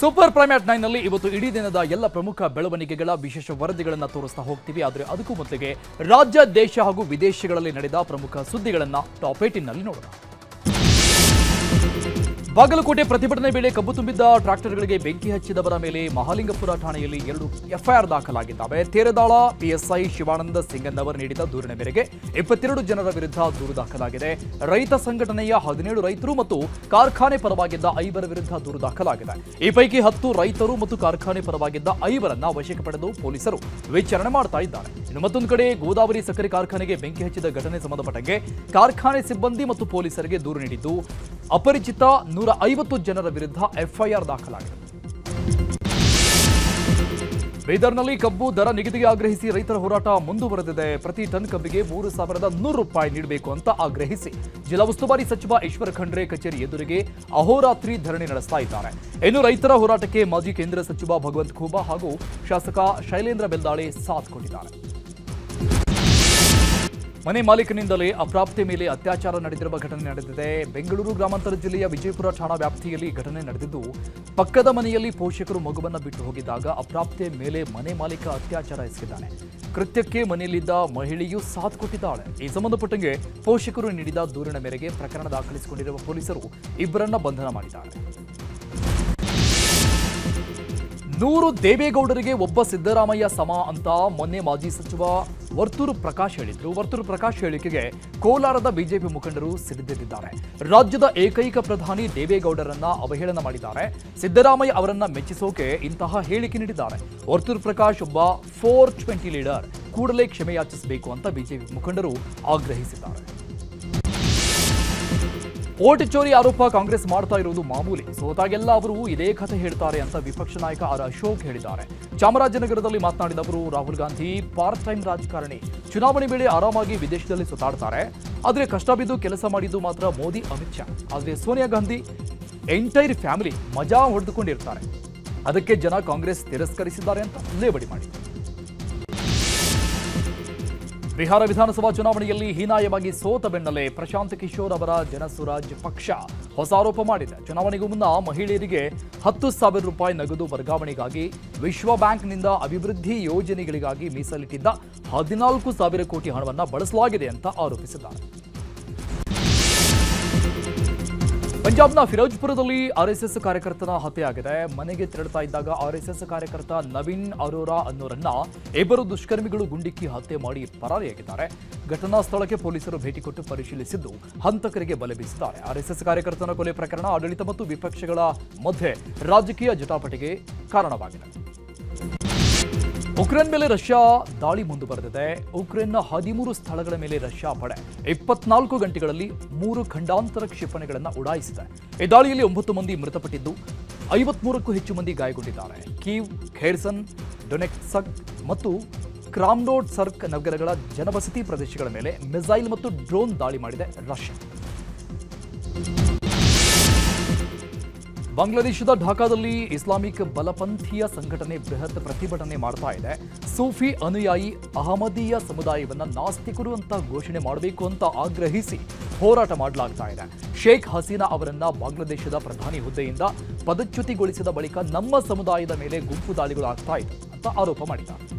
Super prime at ನೈನ್ನಲ್ಲಿ ಇವತ್ತು ಇಡೀ ದಿನದ ಎಲ್ಲ ಪ್ರಮುಖ ಬೆಳವಣಿಗೆಗಳ ವಿಶೇಷ ವರದಿಗಳನ್ನು ತೋರಿಸ್ತಾ ಹೋಗ್ತೀವಿ. ಆದರೆ ಅದಕ್ಕೂ ಮೊದಲಿಗೆ ರಾಜ್ಯ, ದೇಶ ಹಾಗೂ ವಿದೇಶಗಳಲ್ಲಿ ನಡೆದ ಪ್ರಮುಖ ಸುದ್ದಿಗಳನ್ನು ಟಾಪ್ನಲ್ಲಿ ನೋಡೋಣ. ಬಾಗಲಕೋಟೆ ಪ್ರತಿಭಟನೆ ವೇಳೆ ಕಬ್ಬು ತುಂಬಿದ್ದ ಟ್ರಾಕ್ಟರ್ಗಳಿಗೆ ಬೆಂಕಿ ಹಚ್ಚಿದವರ ಮೇಲೆ ಮಹಾಲಿಂಗಪುರ ಠಾಣೆಯಲ್ಲಿ ಎರಡು ಎಫ್ಐಆರ್ ದಾಖಲಾಗಿದ್ದಾವೆ. ತೇರದಾಳ ಪಿಎಸ್ಐ ಶಿವಾನಂದ ಸಿಂಗನ್ನವರ್ ನೀಡಿದ ದೂರಿನ ಮೇರೆಗೆ ಇಪ್ಪತ್ತೆರಡು ಜನರ ವಿರುದ್ಧ ದೂರು ದಾಖಲಾಗಿದೆ. ರೈತ ಸಂಘಟನೆಯ ಹದಿನೇಳು ರೈತರು ಮತ್ತು ಕಾರ್ಖಾನೆ ಪರವಾಗಿದ್ದ ಐವರ ವಿರುದ್ಧ ದೂರು ದಾಖಲಾಗಿದೆ. ಈ ಪೈಕಿ ಹತ್ತು ರೈತರು ಮತ್ತು ಕಾರ್ಖಾನೆ ಪರವಾಗಿದ್ದ ಐವರನ್ನ ವಶಕ್ಕೆ ಪಡೆದು ಪೊಲೀಸರು ವಿಚಾರಣೆ ಮಾಡ್ತಾ ಇದ್ದಾರೆ. ಇನ್ನು ಮತ್ತೊಂದು ಕಡೆ ಗೋದಾವರಿ ಸಕ್ಕರೆ ಕಾರ್ಖಾನೆಗೆ ಬೆಂಕಿ ಹಚ್ಚಿದ ಘಟನೆ ಸಂಬಂಧಪಟ್ಟಂಗೆ ಕಾರ್ಖಾನೆ ಸಿಬ್ಬಂದಿ ಮತ್ತು ಪೊಲೀಸರಿಗೆ ದೂರು ನೀಡಿದ್ದು. ಅಪರಿಚಿತ ನೂರ ಐವತ್ತು ಜನರ ವಿರುದ್ಧ ಎಫ್ಐಆರ್ ದಾಖಲಾಗಿದೆ. ಬೀದರ್ನಲ್ಲಿ ಕಬ್ಬು ದರ ನಿಗದಿಗೆ ಆಗ್ರಹಿಸಿ ರೈತರ ಹೋರಾಟ ಮುಂದುವರೆದಿದೆ. ಪ್ರತಿ ಟನ್ ಕಬ್ಬಿಗೆ ಮೂರು ಸಾವಿರದ ನೂರು ರೂಪಾಯಿ ನೀಡಬೇಕು ಅಂತ ಆಗ್ರಹಿಸಿ ಜಿಲ್ಲಾ ಉಸ್ತುವಾರಿ ಸಚಿವ ಈಶ್ವರ ಖಂಡ್ರೆ ಕಚೇರಿ ಎದುರಿಗೆ ಅಹೋರಾತ್ರಿ ಧರಣಿ ನಡೆಸ್ತಾ ಇದ್ದಾರೆ. ಇನ್ನು ರೈತರ ಹೋರಾಟಕ್ಕೆ ಮಾಜಿ ಕೇಂದ್ರ ಸಚಿವ ಭಗವಂತ್ ಖೂಬಾ ಹಾಗೂ ಶಾಸಕ ಶೈಲೇಂದ್ರ ಬೆಲ್ದಾಳೆ ಸಾಥ್ ಕೊಟ್ಟಿದ್ದಾರೆ. ಮನೆ ಮಾಲೀಕನಿಂದಲೇ ಅಪ್ರಾಪ್ತಿ ಮೇಲೆ ಅತ್ಯಾಚಾರ ನಡೆದಿರುವ ಘಟನೆ ನಡೆದಿದೆ. ಬೆಂಗಳೂರು ಗ್ರಾಮಾಂತರ ಜಿಲ್ಲೆಯ ವಿಜಯಪುರ ಠಾಣಾ ವ್ಯಾಪ್ತಿಯಲ್ಲಿ ಘಟನೆ ನಡೆದಿದ್ದು, ಪಕ್ಕದ ಮನೆಯಲ್ಲಿ ಪೋಷಕರು ಮಗುವನ್ನು ಬಿಟ್ಟು ಹೋಗಿದ್ದಾಗ ಅಪ್ರಾಪ್ತೆ ಮೇಲೆ ಮನೆ ಮಾಲೀಕ ಅತ್ಯಾಚಾರ ಎಸಗಿದ್ದಾನೆ. ಕೃತ್ಯಕ್ಕೆ ಮನೆಯಲ್ಲಿದ್ದ ಮಹಿಳೆಯೂ ಸಾಥ್ ಕೊಟ್ಟಿದ್ದಾಳೆ ಈ ಸಂಬಂಧಪಟ್ಟಂಗೆ ಪೋಷಕರು ನೀಡಿದ ದೂರಿನ ಮೇರೆಗೆ ಪ್ರಕರಣ ದಾಖಲಿಸಿಕೊಂಡಿರುವ ಪೊಲೀಸರು ಇಬ್ಬರನ್ನ ಬಂಧನ ಮಾಡಿದ್ದಾರೆ. ನೂರು ದೇವೇಗೌಡರಿಗೆ ಒಬ್ಬ ಸಿದ್ದರಾಮಯ್ಯ ಸಮ ಅಂತ ಮೊನ್ನೆ ಮಾಜಿ ಸಚಿವ ವರ್ತೂರು ಪ್ರಕಾಶ್ ಹೇಳಿದ್ರು. ವರ್ತೂರು ಪ್ರಕಾಶ್ ಹೇಳಿಕೆಗೆ ಕೋಲಾರದ ಬಿಜೆಪಿ ಮುಖಂಡರು ಸಿಡಿದೆದ್ದಿದ್ದಾರೆ. ರಾಜ್ಯದ ಏಕೈಕ ಪ್ರಧಾನಿ ದೇವೇಗೌಡರನ್ನ ಅವಹೇಳನ ಮಾಡಿದ್ದಾರೆ. ಸಿದ್ದರಾಮಯ್ಯ ಅವರನ್ನ ಮೆಚ್ಚಿಸೋಕೆ ಇಂತಹ ಹೇಳಿಕೆ ನೀಡಿದ್ದಾರೆ. ವರ್ತೂರು ಪ್ರಕಾಶ್ ಒಬ್ಬ ಫೋರ್ ಟ್ವೆಂಟಿ ಲೀಡರ್ ಕೂಡಲೇ ಕ್ಷಮೆಯಾಚಿಸಬೇಕು ಅಂತ ಬಿಜೆಪಿ ಮುಖಂಡರು ಆಗ್ರಹಿಸಿದ್ದಾರೆ. ಓಟ್ ಚೋರಿ ಆರೋಪ ಕಾಂಗ್ರೆಸ್ ಮಾಡ್ತಾ ಇರುವುದು ಮಾಮೂಲಿ. ಸೋತಾಗೆಲ್ಲ ಅವರು ಇದೇ ಕಥೆ ಹೇಳ್ತಾರೆ ಅಂತ ವಿಪಕ್ಷ ನಾಯಕ ಆರ್ ಅಶೋಕ್ ಹೇಳಿದ್ದಾರೆ. ಚಾಮರಾಜನಗರದಲ್ಲಿ ಮಾತನಾಡಿದ ಅವರು, ರಾಹುಲ್ ಗಾಂಧಿ ಪಾರ್ಟ್ ಟೈಮ್ ರಾಜಕಾರಣಿ. ಚುನಾವಣೆ ವೇಳೆ ಆರಾಮಾಗಿ ವಿದೇಶದಲ್ಲಿ ಸುತ್ತಾಡ್ತಾರೆ. ಆದರೆ ಕಷ್ಟ ಬಿದ್ದು ಕೆಲಸ ಮಾಡಿದ್ದು ಮಾತ್ರ ಮೋದಿ, ಅಮಿತ್ ಶಾ. ಆದರೆ ಸೋನಿಯಾ ಗಾಂಧಿ ಎಂಟೈರ್ ಫ್ಯಾಮಿಲಿ ಮಜಾ ಹೊಡೆದುಕೊಂಡಿರ್ತಾರೆ. ಅದಕ್ಕೆ ಜನ ಕಾಂಗ್ರೆಸ್ ತಿರಸ್ಕರಿಸಿದ್ದಾರೆ ಅಂತ ಲೇವಡಿ ಮಾಡಿ ಬಿಹಾರ ವಿಧಾನಸಭಾ ಚುನಾವಣೆಯಲ್ಲಿ ಹೀನಾಯವಾಗಿ ಸೋತ ಬೆನ್ನಲ್ಲೇ ಪ್ರಶಾಂತ್ ಕಿಶೋರ್ ಅವರ ಜನಸುರಾಜ್ ಪಕ್ಷ ಹೊಸ ಆರೋಪ ಮಾಡಿದೆ. ಚುನಾವಣೆಗೂ ಮುನ್ನ ಮಹಿಳೆಯರಿಗೆ ಹತ್ತು ಸಾವಿರ ರೂಪಾಯಿ ನಗದು ವರ್ಗಾವಣೆಗಾಗಿ ವಿಶ್ವ ಬ್ಯಾಂಕ್ನಿಂದ ಅಭಿವೃದ್ಧಿ ಯೋಜನೆಗಳಿಗಾಗಿ ಮೀಸಲಿಟ್ಟಿದ್ದ ಹದಿನಾಲ್ಕು ಸಾವಿರ ಕೋಟಿ ಹಣವನ್ನು ಬಳಸಲಾಗಿದೆ ಅಂತ ಆರೋಪಿಸಿದ್ದಾರೆ. ಪಂಜಾಬ್ನ ಫಿರೋಜ್ಪುರದಲ್ಲಿ ಆರ್ಎಸ್ಎಸ್ ಕಾರ್ಯಕರ್ತನ ಹತ್ಯೆಯಾಗಿದೆ. ಮನೆಗೆ ತೆರಳುತ್ತಾ ಇದ್ದಾಗ ಆರ್ಎಸ್ಎಸ್ ಕಾರ್ಯಕರ್ತ ನವೀನ್ ಅರೋರಾ ಅನ್ನೋರನ್ನ ಇಬ್ಬರು ದುಷ್ಕರ್ಮಿಗಳು ಗುಂಡಿಕ್ಕಿ ಹತ್ಯೆ ಮಾಡಿ ಪರಾರಿಯಾಗಿದ್ದಾರೆ. ಘಟನಾ ಸ್ಥಳಕ್ಕೆ ಪೊಲೀಸರು ಭೇಟಿ ಕೊಟ್ಟು ಪರಿಶೀಲಿಸಿದ್ದು ಹಂತಕರಿಗೆ ಬಲೆ ಬೀಸಿದ್ದಾರೆ. ಆರ್ಎಸ್ಎಸ್ ಕಾರ್ಯಕರ್ತನ ಕೊಲೆ ಪ್ರಕರಣ ಆಡಳಿತ ಮತ್ತು ವಿಪಕ್ಷಗಳ ಮಧ್ಯೆ ರಾಜಕೀಯ ಜಟಾಪಟಿಗೆ ಕಾರಣವಾಗಿದೆ. ಉಕ್ರೇನ್ ಮೇಲೆ ರಷ್ಯಾ ದಾಳಿ ಮುಂದುವರೆದಿದೆ. ಉಕ್ರೇನ್ನ ಹದಿಮೂರು ಸ್ಥಳಗಳ ಮೇಲೆ ರಷ್ಯಾ ಪಡೆ ಇಪ್ಪತ್ನಾಲ್ಕು ಗಂಟೆಗಳಲ್ಲಿ ಮೂರು ಖಂಡಾಂತರ ಕ್ಷಿಪಣಿಗಳನ್ನು ಉಡಾಯಿಸಿದೆ. ಈ ದಾಳಿಯಲ್ಲಿ ಒಂಬತ್ತು ಮಂದಿ ಮೃತಪಟ್ಟಿದ್ದು ಐವತ್ಮೂರಕ್ಕೂ ಹೆಚ್ಚು ಮಂದಿ ಗಾಯಗೊಂಡಿದ್ದಾರೆ. ಕೀವ್, ಖೇರ್ಸನ್ ಡೊನೆಕ್ಸಕ್ ಮತ್ತು ಕ್ರಾಮ್ಡೋಡ್ ಸರ್ಕ್ ನಗರಗಳ ಜನವಸತಿ ಪ್ರದೇಶಗಳ ಮೇಲೆ ಮಿಸೈಲ್ ಮತ್ತು ಡ್ರೋನ್ ದಾಳಿ ಮಾಡಿದೆ ರಷ್ಯಾ. ಬಾಂಗ್ಲಾದೇಶದ ಢಾಕಾದಲ್ಲಿ ಇಸ್ಲಾಮಿಕ್ ಬಲಪಂಥೀಯ ಸಂಘಟನೆ ಬೃಹತ್ ಪ್ರತಿಭಟನೆ ಮಾಡ್ತಾ ಇದೆ. ಸೂಫಿ ಅನುಯಾಯಿ ಅಹಮದೀಯ ಸಮುದಾಯವನ್ನು ನಾಸ್ತಿಕರು ಅಂತ ಘೋಷಣೆ ಮಾಡಬೇಕು ಅಂತ ಆಗ್ರಹಿಸಿ ಹೋರಾಟ ಮಾಡಲಾಗ್ತಾ ಇದೆ. ಶೇಖ್ ಹಸೀನಾ ಅವರನ್ನ ಬಾಂಗ್ಲಾದೇಶದ ಪ್ರಧಾನಿ ಹುದ್ದೆಯಿಂದ ಪದಚ್ಯುತಿಗೊಳಿಸಿದ ಬಳಿಕ ನಮ್ಮ ಸಮುದಾಯದ ಮೇಲೆ ಗುಂಪು ದಾಳಿಗಳು ಆಗ್ತಾ ಇದೆ ಅಂತ ಆರೋಪ ಮಾಡಿದ್ದಾರೆ.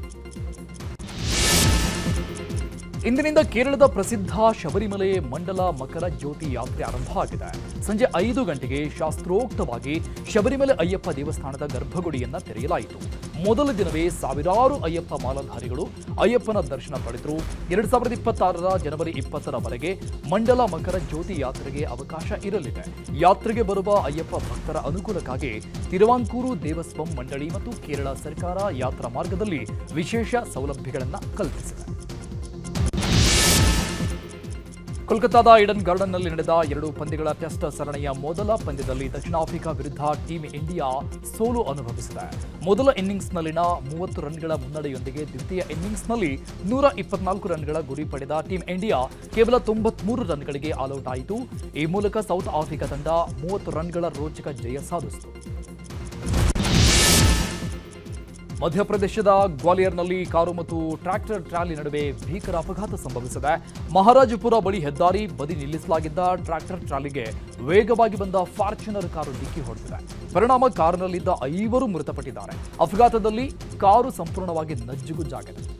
ಇಂದಿನಿಂದ ಕೇರಳದ ಪ್ರಸಿದ್ಧ ಶಬರಿಮಲೆ ಮಂಡಲ ಮಕರ ಜ್ಯೋತಿ ಯಾತ್ರೆ ಆರಂಭ ಆಗಿದೆ. ಸಂಜೆ ಐದು ಗಂಟೆಗೆ ಶಾಸ್ತ್ರೋಕ್ತವಾಗಿ ಶಬರಿಮಲೆ ಅಯ್ಯಪ್ಪ ದೇವಸ್ಥಾನದ ಗರ್ಭಗುಡಿಯನ್ನ ತೆರೆಯಲಾಯಿತು. ಮೊದಲ ದಿನವೇ ಸಾವಿರಾರು ಅಯ್ಯಪ್ಪ ಮಾಲಾಧಾರಿಗಳು ಅಯ್ಯಪ್ಪನ ದರ್ಶನ ಪಡೆದರು. ಎರಡ್ ಸಾವಿರದ ಇಪ್ಪತ್ತಾರರ ಜನವರಿ ಇಪ್ಪತ್ತರವರೆಗೆ ಮಂಡಲ ಮಕರ ಜ್ಯೋತಿ ಯಾತ್ರೆಗೆ ಅವಕಾಶ ಇರಲಿದೆ. ಯಾತ್ರೆಗೆ ಬರುವ ಅಯ್ಯಪ್ಪ ಭಕ್ತರ ಅನುಕೂಲಕ್ಕಾಗಿ ತಿರುವಾಂಕೂರು ದೇವಸ್ವಂ ಮಂಡಳಿ ಮತ್ತು ಕೇರಳ ಸರ್ಕಾರ ಯಾತ್ರಾ ಮಾರ್ಗದಲ್ಲಿ ವಿಶೇಷ ಸೌಲಭ್ಯಗಳನ್ನು ಕಲ್ಪಿಸಿದೆ. ಕೋಲ್ಕತ್ತಾದ ಇಡನ್ ಗಾರ್ಡನ್ನಲ್ಲಿ ನಡೆದ ಎರಡು ಪಂದ್ಯಗಳ ಟೆಸ್ಟ್ ಸರಣಿಯ ಮೊದಲ ಪಂದ್ಯದಲ್ಲಿ ದಕ್ಷಿಣ ಆಫ್ರಿಕಾ ವಿರುದ್ಧ ಟೀಮ್ ಇಂಡಿಯಾ ಸೋಲು ಅನುಭವಿಸಿದೆ. ಮೊದಲ ಇನ್ನಿಂಗ್ಸ್ನಲ್ಲಿನ ಮೂವತ್ತು ರನ್ಗಳ ಮುನ್ನಡೆಯೊಂದಿಗೆ ದ್ವಿತೀಯ ಇನ್ನಿಂಗ್ಸ್ನಲ್ಲಿ ನೂರ ಇಪ್ಪತ್ನಾಲ್ಕು ರನ್ಗಳ ಗುರಿ ಪಡೆದ ಟೀಮ್ ಇಂಡಿಯಾ ಕೇವಲ ತೊಂಬತ್ಮೂರು ರನ್ಗಳಿಗೆ ಆಲ್ಔಟ್ ಆಯಿತು. ಈ ಮೂಲಕ ಸೌತ್ ಆಫ್ರಿಕಾ ತಂಡ ಮೂವತ್ತು ರನ್ಗಳ ರೋಚಕ ಜಯ ಸಾಧಿಸಿತು. ಮಧ್ಯಪ್ರದೇಶದ ಗ್ವಾಲಿಯರ್ನಲ್ಲಿ ಕಾರು ಮತ್ತು ಟ್ರ್ಯಾಕ್ಟರ್ ಟ್ರಾಲಿ ನಡುವೆ ಭೀಕರ ಅಪಘಾತ ಸಂಭವಿಸಿದೆ. ಮಹಾರಾಜಪುರ ಬಳಿ ಹೆದ್ದಾರಿ ಬದಿ ನಿಲ್ಲಿಸಲಾಗಿದ್ದ ಟ್ರ್ಯಾಕ್ಟರ್ ಟ್ರಾಲಿಗೆ ವೇಗವಾಗಿ ಬಂದ ಫಾರ್ಚುನರ್ ಕಾರು ಡಿಕ್ಕಿ ಹೊಡೆದಿದೆ. ಪರಿಣಾಮ ಕಾರಿನಲ್ಲಿದ್ದ ಐವರು ಮೃತಪಟ್ಟಿದ್ದಾರೆ. ಅಪಘಾತದಲ್ಲಿ ಕಾರು ಸಂಪೂರ್ಣವಾಗಿ ನಜ್ಜುಗುಜ್ಜಾಗಿದೆ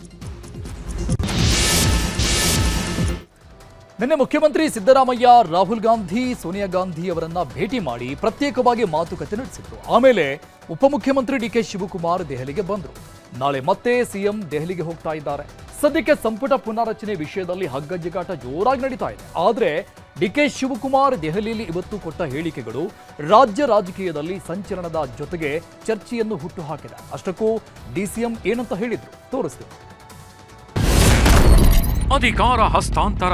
ನಿನ್ನೆ ಮುಖ್ಯಮಂತ್ರಿ ಸಿದ್ದರಾಮಯ್ಯ, ರಾಹುಲ್ ಗಾಂಧಿ, ಸೋನಿಯಾ ಗಾಂಧಿ ಅವರನ್ನ ಭೇಟಿ ಮಾಡಿ ಪ್ರತ್ಯೇಕವಾಗಿ ಮಾತುಕತೆ ನಡೆಸಿದ್ರು. ಆಮೇಲೆ ಉಪಮುಖ್ಯಮಂತ್ರಿ ಡಿ ಕೆ ಶಿವಕುಮಾರ್ ದೆಹಲಿಗೆ ಬಂದರು. ನಾಳೆ ಮತ್ತೆ ಸಿಎಂ ದೆಹಲಿಗೆ ಹೋಗ್ತಾ ಇದ್ದಾರೆ. ಸದ್ಯಕ್ಕೆ ಸಂಪುಟ ಪುನಾರಚನೆ ವಿಷಯದಲ್ಲಿ ಹಗ್ಗಜಗಾಟ ಜೋರಾಗಿ ನಡೀತಾ ಇದೆ. ಆದರೆ ಡಿ ಕೆ ಶಿವಕುಮಾರ್ ದೆಹಲಿಯಲ್ಲಿ ಇವತ್ತು ಕೊಟ್ಟ ಹೇಳಿಕೆಗಳು ರಾಜ್ಯ ರಾಜಕೀಯದಲ್ಲಿ ಸಂಚಲನದ ಜೊತೆಗೆ ಚರ್ಚೆಯನ್ನು ಹುಟ್ಟುಹಾಕಿದೆ ಅಷ್ಟಕ್ಕೂ ಡಿಸಿಎಂ ಏನಂತ ಹೇಳಿದ್ರು. ತೋರಿಸ್ತೀವಿ ಅಧಿಕಾರ ಹಸ್ತಾಂತರ.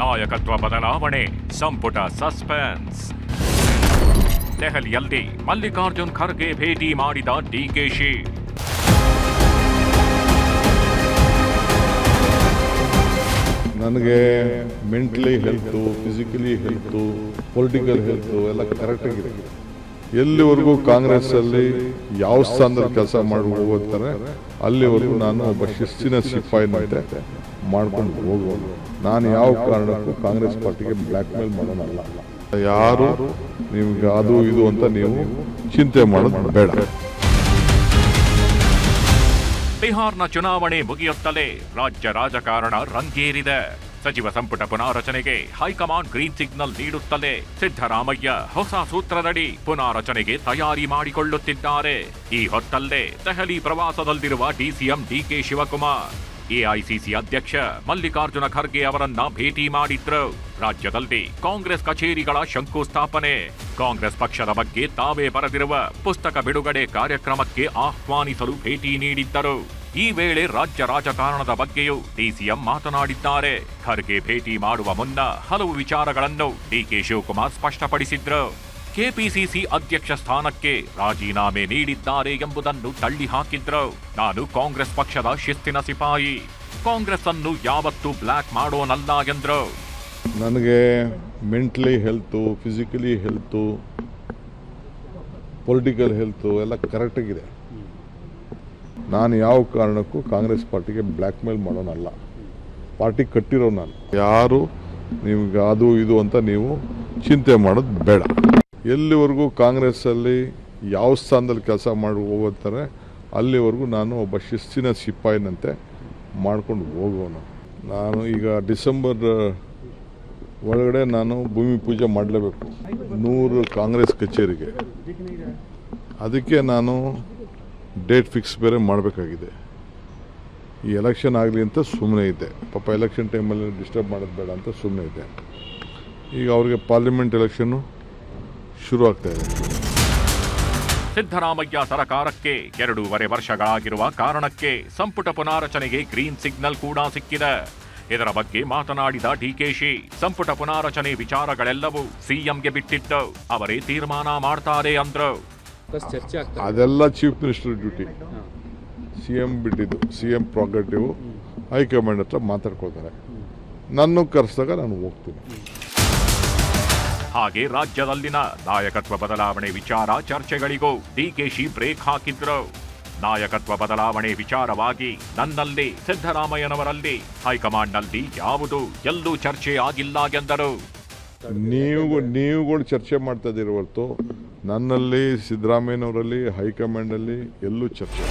ನಾಯಕತ್ವ ಬದಲಾವಣೆ, ಸಂಪುಟ ಸಸ್ಪೆನ್ಸ್. ದೆಹಲಿಯಲ್ಲಿ ಮಲ್ಲಿಕಾರ್ಜುನ್ ಖರ್ಗೆ ಭೇಟಿ ಮಾಡಿದ ಡಿಕೆಶಿ ನನಗೆ mentally health, physically health, political health ಎಲ್ಲ ಕರೆಕ್ಟ್ ಆಗಿದೆ. ಎಲ್ಲಿವರೆಗೂ ಕಾಂಗ್ರೆಸ್ ಅಲ್ಲಿ ಯಾವ ಸ್ಥಾನದಲ್ಲಿ ಕೆಲಸ ಮಾಡಿ ಹೋಗ್ತಾರೆ ಅಲ್ಲಿವರೆಗೂ ನಾನು ಒಬ್ಬ ಶಿಸ್ತಿನ ಸಿಪಾಯಿನಂತೆ ಮಾಡ್ಕೊಂಡು ಹೋಗೋದು ನಾನು ಯಾವ ಕಾರಣಕ್ಕೂ ಕಾಂಗ್ರೆಸ್ ಪಾರ್ಟಿಗೆ ಬ್ಲ್ಯಾಕ್ ಮೇಲ್ ಮಾಡೋನಲ್ಲ. ಯಾರು? ನಿಮ್ಗೆ ಅದು ಇದು ಅಂತ ನೀವು ಚಿಂತೆ ಮಾಡೋದು ಬೇಡ. ಬಿಹಾರ್ನ ಚುನಾವಣೆ ಮುಗಿಯುತ್ತಲೇ ರಾಜ್ಯ ರಾಜಕಾರಣ ರಂಗೇರಿದೆ. ಸಚಿವ ಸಂಪುಟ ಪುನಾರಚನೆಗೆ ಹೈಕಮಾಂಡ್ ಗ್ರೀನ್ ಸಿಗ್ನಲ್ ನೀಡುತ್ತಲೇ ಸಿದ್ದರಾಮಯ್ಯ ಹೊಸ ಸೂತ್ರದಡಿ ಪುನಾರಚನೆಗೆ ತಯಾರಿ ಮಾಡಿಕೊಳ್ಳುತ್ತಿದ್ದಾರೆ. ಈ ಹೊತ್ತಲ್ಲೇ ದೆಹಲಿ ಪ್ರವಾಸದಲ್ಲಿರುವ ಡಿಸಿಎಂ ಡಿಕೆ ಶಿವಕುಮಾರ್. ಎಐಸಿಸಿ ಅಧ್ಯಕ್ಷ ಮಲ್ಲಿಕಾರ್ಜುನ ಖರ್ಗೆ ಅವರನ್ನ ಭೇಟಿ ಮಾಡಿದ್ರು. ರಾಜ್ಯದಲ್ಲಿ ಕಾಂಗ್ರೆಸ್ ಕಚೇರಿಗಳ ಶಂಕುಸ್ಥಾಪನೆ. ಕಾಂಗ್ರೆಸ್ ಪಕ್ಷದ ಬಗ್ಗೆ ತಾವೇ ಬರೆದಿರುವ ಪುಸ್ತಕ ಬಿಡುಗಡೆ ಕಾರ್ಯಕ್ರಮಕ್ಕೆ ಆಹ್ವಾನಿಸಲು ಭೇಟಿ ನೀಡಿದ್ದರು. ಈ ವೇಳೆ ರಾಜ್ಯ ರಾಜಕಾರಣದ ಬಗ್ಗೆಯೂ ಡಿಸಿಎಂ ಮಾತನಾಡಿದ್ದಾರೆ. ಖರ್ಗೆ ಭೇಟಿ ಮಾಡುವ ಮುನ್ನ ಹಲವು ವಿಚಾರಗಳನ್ನು ಡಿಕೆ ಶಿವಕುಮಾರ್ ಸ್ಪಷ್ಟಪಡಿಸಿದ್ರು. ಕೆಪಿಸಿಸಿ ಅಧ್ಯಕ್ಷ ಸ್ಥಾನಕ್ಕೆ ರಾಜೀನಾಮೆ ನೀಡಿದ್ದಾರೆ ಎಂಬುದನ್ನು ತಳ್ಳಿ ಹಾಕಿದ್ರು. ನಾನು ಕಾಂಗ್ರೆಸ್ ಪಕ್ಷದ ಶಿಸ್ತಿನ ಸಿಪಾಯಿ. ಕಾಂಗ್ರೆಸ್ ಅನ್ನು ಯಾವತ್ತೂ ಬ್ಲಾಕ್ ಮಾಡೋನಲ್ಲ ಎಂದ್ರು. ನನಗೆ mentally health, physically health, political health ಎಲ್ಲ ಕರೆಕ್ಟಾಗಿದೆ ನಾನು ಯಾವ ಕಾರಣಕ್ಕೂ ಕಾಂಗ್ರೆಸ್ ಪಾರ್ಟಿಗೆ ಬ್ಲ್ಯಾಕ್ ಮೇಲ್ ಮಾಡೋನಲ್ಲ. ಪಾರ್ಟಿ ಕಟ್ಟಿರೋ ನಾನು. ಯಾರು ನಿಮ್ಗೆ ಅದು ಇದು ಅಂತ ನೀವು ಚಿಂತೆ ಮಾಡೋದು ಬೇಡ. ಎಲ್ಲಿವರೆಗೂ ಕಾಂಗ್ರೆಸ್ಸಲ್ಲಿ ಯಾವ ಸ್ಥಾನದಲ್ಲಿ ಕೆಲಸ ಮಾಡಿ, ಹೋಗ್ತಾರೆ, ಅಲ್ಲಿವರೆಗೂ ನಾನು ಒಬ್ಬ ಶಿಸ್ತಿನ ಸಿಪಾಯಿನಂತೆ ಮಾಡ್ಕೊಂಡು ಹೋಗೋನು. ನಾನು ಈಗ ಡಿಸೆಂಬರ್, ಒಳಗಡೆ ನಾನು ಭೂಮಿ ಪೂಜೆ ಮಾಡಲೇಬೇಕು, ನೂರು ಕಾಂಗ್ರೆಸ್ ಕಚೇರಿಗೆ. ಅದಕ್ಕೆ ನಾನು ಡೇಟ್ ಫಿಕ್ಸ್ ಬೇರೆ ಮಾಡಬೇಕಾಗಿದೆ. ಈ ಎಲೆಕ್ಷನ್ ಆಗಲಿ ಅಂತ ಸುಮ್ಮನೆ ಇದ್ದೆ. ಪಾಪ ಎಲೆಕ್ಷನ್ ಟೈಮಲ್ಲಿ ಡಿಸ್ಟರ್ಬ್ ಮಾಡೋದು ಬೇಡ ಅಂತ ಸುಮ್ಮನೆ ಇದ್ದೆ. ಈಗ ಅವ್ರಿಗೆ ಪಾರ್ಲಿಮೆಂಟ್ ಎಲೆಕ್ಷನ್ನು ಶುರು ಆಗ್ತಾ ಇದೆ. ಸಿದ್ದರಾಮಯ್ಯ ಸರಕಾರಕ್ಕೆ ಎರಡೂವರೆ ವರ್ಷಗಳಾಗಿರುವ ಕಾರಣಕ್ಕೆ ಸಂಪುಟ ಪುನಾರಚನೆಗೆ ಗ್ರೀನ್ ಸಿಗ್ನಲ್ ಕೂಡ ಸಿಕ್ಕಿದೆ. ಇದರ ಬಗ್ಗೆ ಮಾತನಾಡಿದ ಡಿಕೆಶಿ ಸಂಪುಟ ಪುನಾರಚನೆ ವಿಚಾರಗಳೆಲ್ಲವೂ ಸಿಎಂಗೆ ಬಿಟ್ಟಿದ್ದು ಅವರೇ ತೀರ್ಮಾನ ಮಾಡ್ತಾರೆ ಅಂದ್ರು. ಪ್ಲಸ್ ಚರ್ಚೆ ಆಗ್ತದೆ ಅದೆಲ್ಲ chief minister duty. C M ಬಿಟ್ಟಿದ್ದು C M prerogative high command ಹತ್ರ ಮಾತಾಡ್ಕೊಳ್ತಾರೆ. ನನ್ನ ಕರೆಸಿದಾಗ ನಾನು ಹೋಗ್ತೀನಿ. ಹಾಗೆ ರಾಜ್ಯದಲ್ಲಿನ ನಾಯಕತ್ವ ಬದಲಾವಣೆ ವಿಚಾರ ಚರ್ಚೆಗಳಿಗೂ ಡಿಕೆಶಿ ಬ್ರೇಕ್ ಹಾಕಿದ್ರು ನಾಯಕತ್ವ ಬದಲಾವಣೆ ವಿಚಾರವಾಗಿ ನನ್ನಲ್ಲಿ ಸಿದ್ದರಾಮಯ್ಯನವರಲ್ಲಿ ಹೈಕಮಾಂಡ್ನಲ್ಲಿ ಯಾವುದು ಎಲ್ಲೂ ಚರ್ಚೆ ಆಗಿಲ್ಲ ಎಂದರು ನೀವು, ನೀವುಗಳು ಚರ್ಚೆ ಮಾಡ್ತಾ ಇದ್ದೀರ ಹೊರತು ನನ್ನಲ್ಲಿ, ಸಿದ್ದರಾಮಯ್ಯನವರಲ್ಲಿ ಹೈಕಮಾಂಡಲ್ಲಿ ಎಲ್ಲೂ ಚರ್ಚೆ.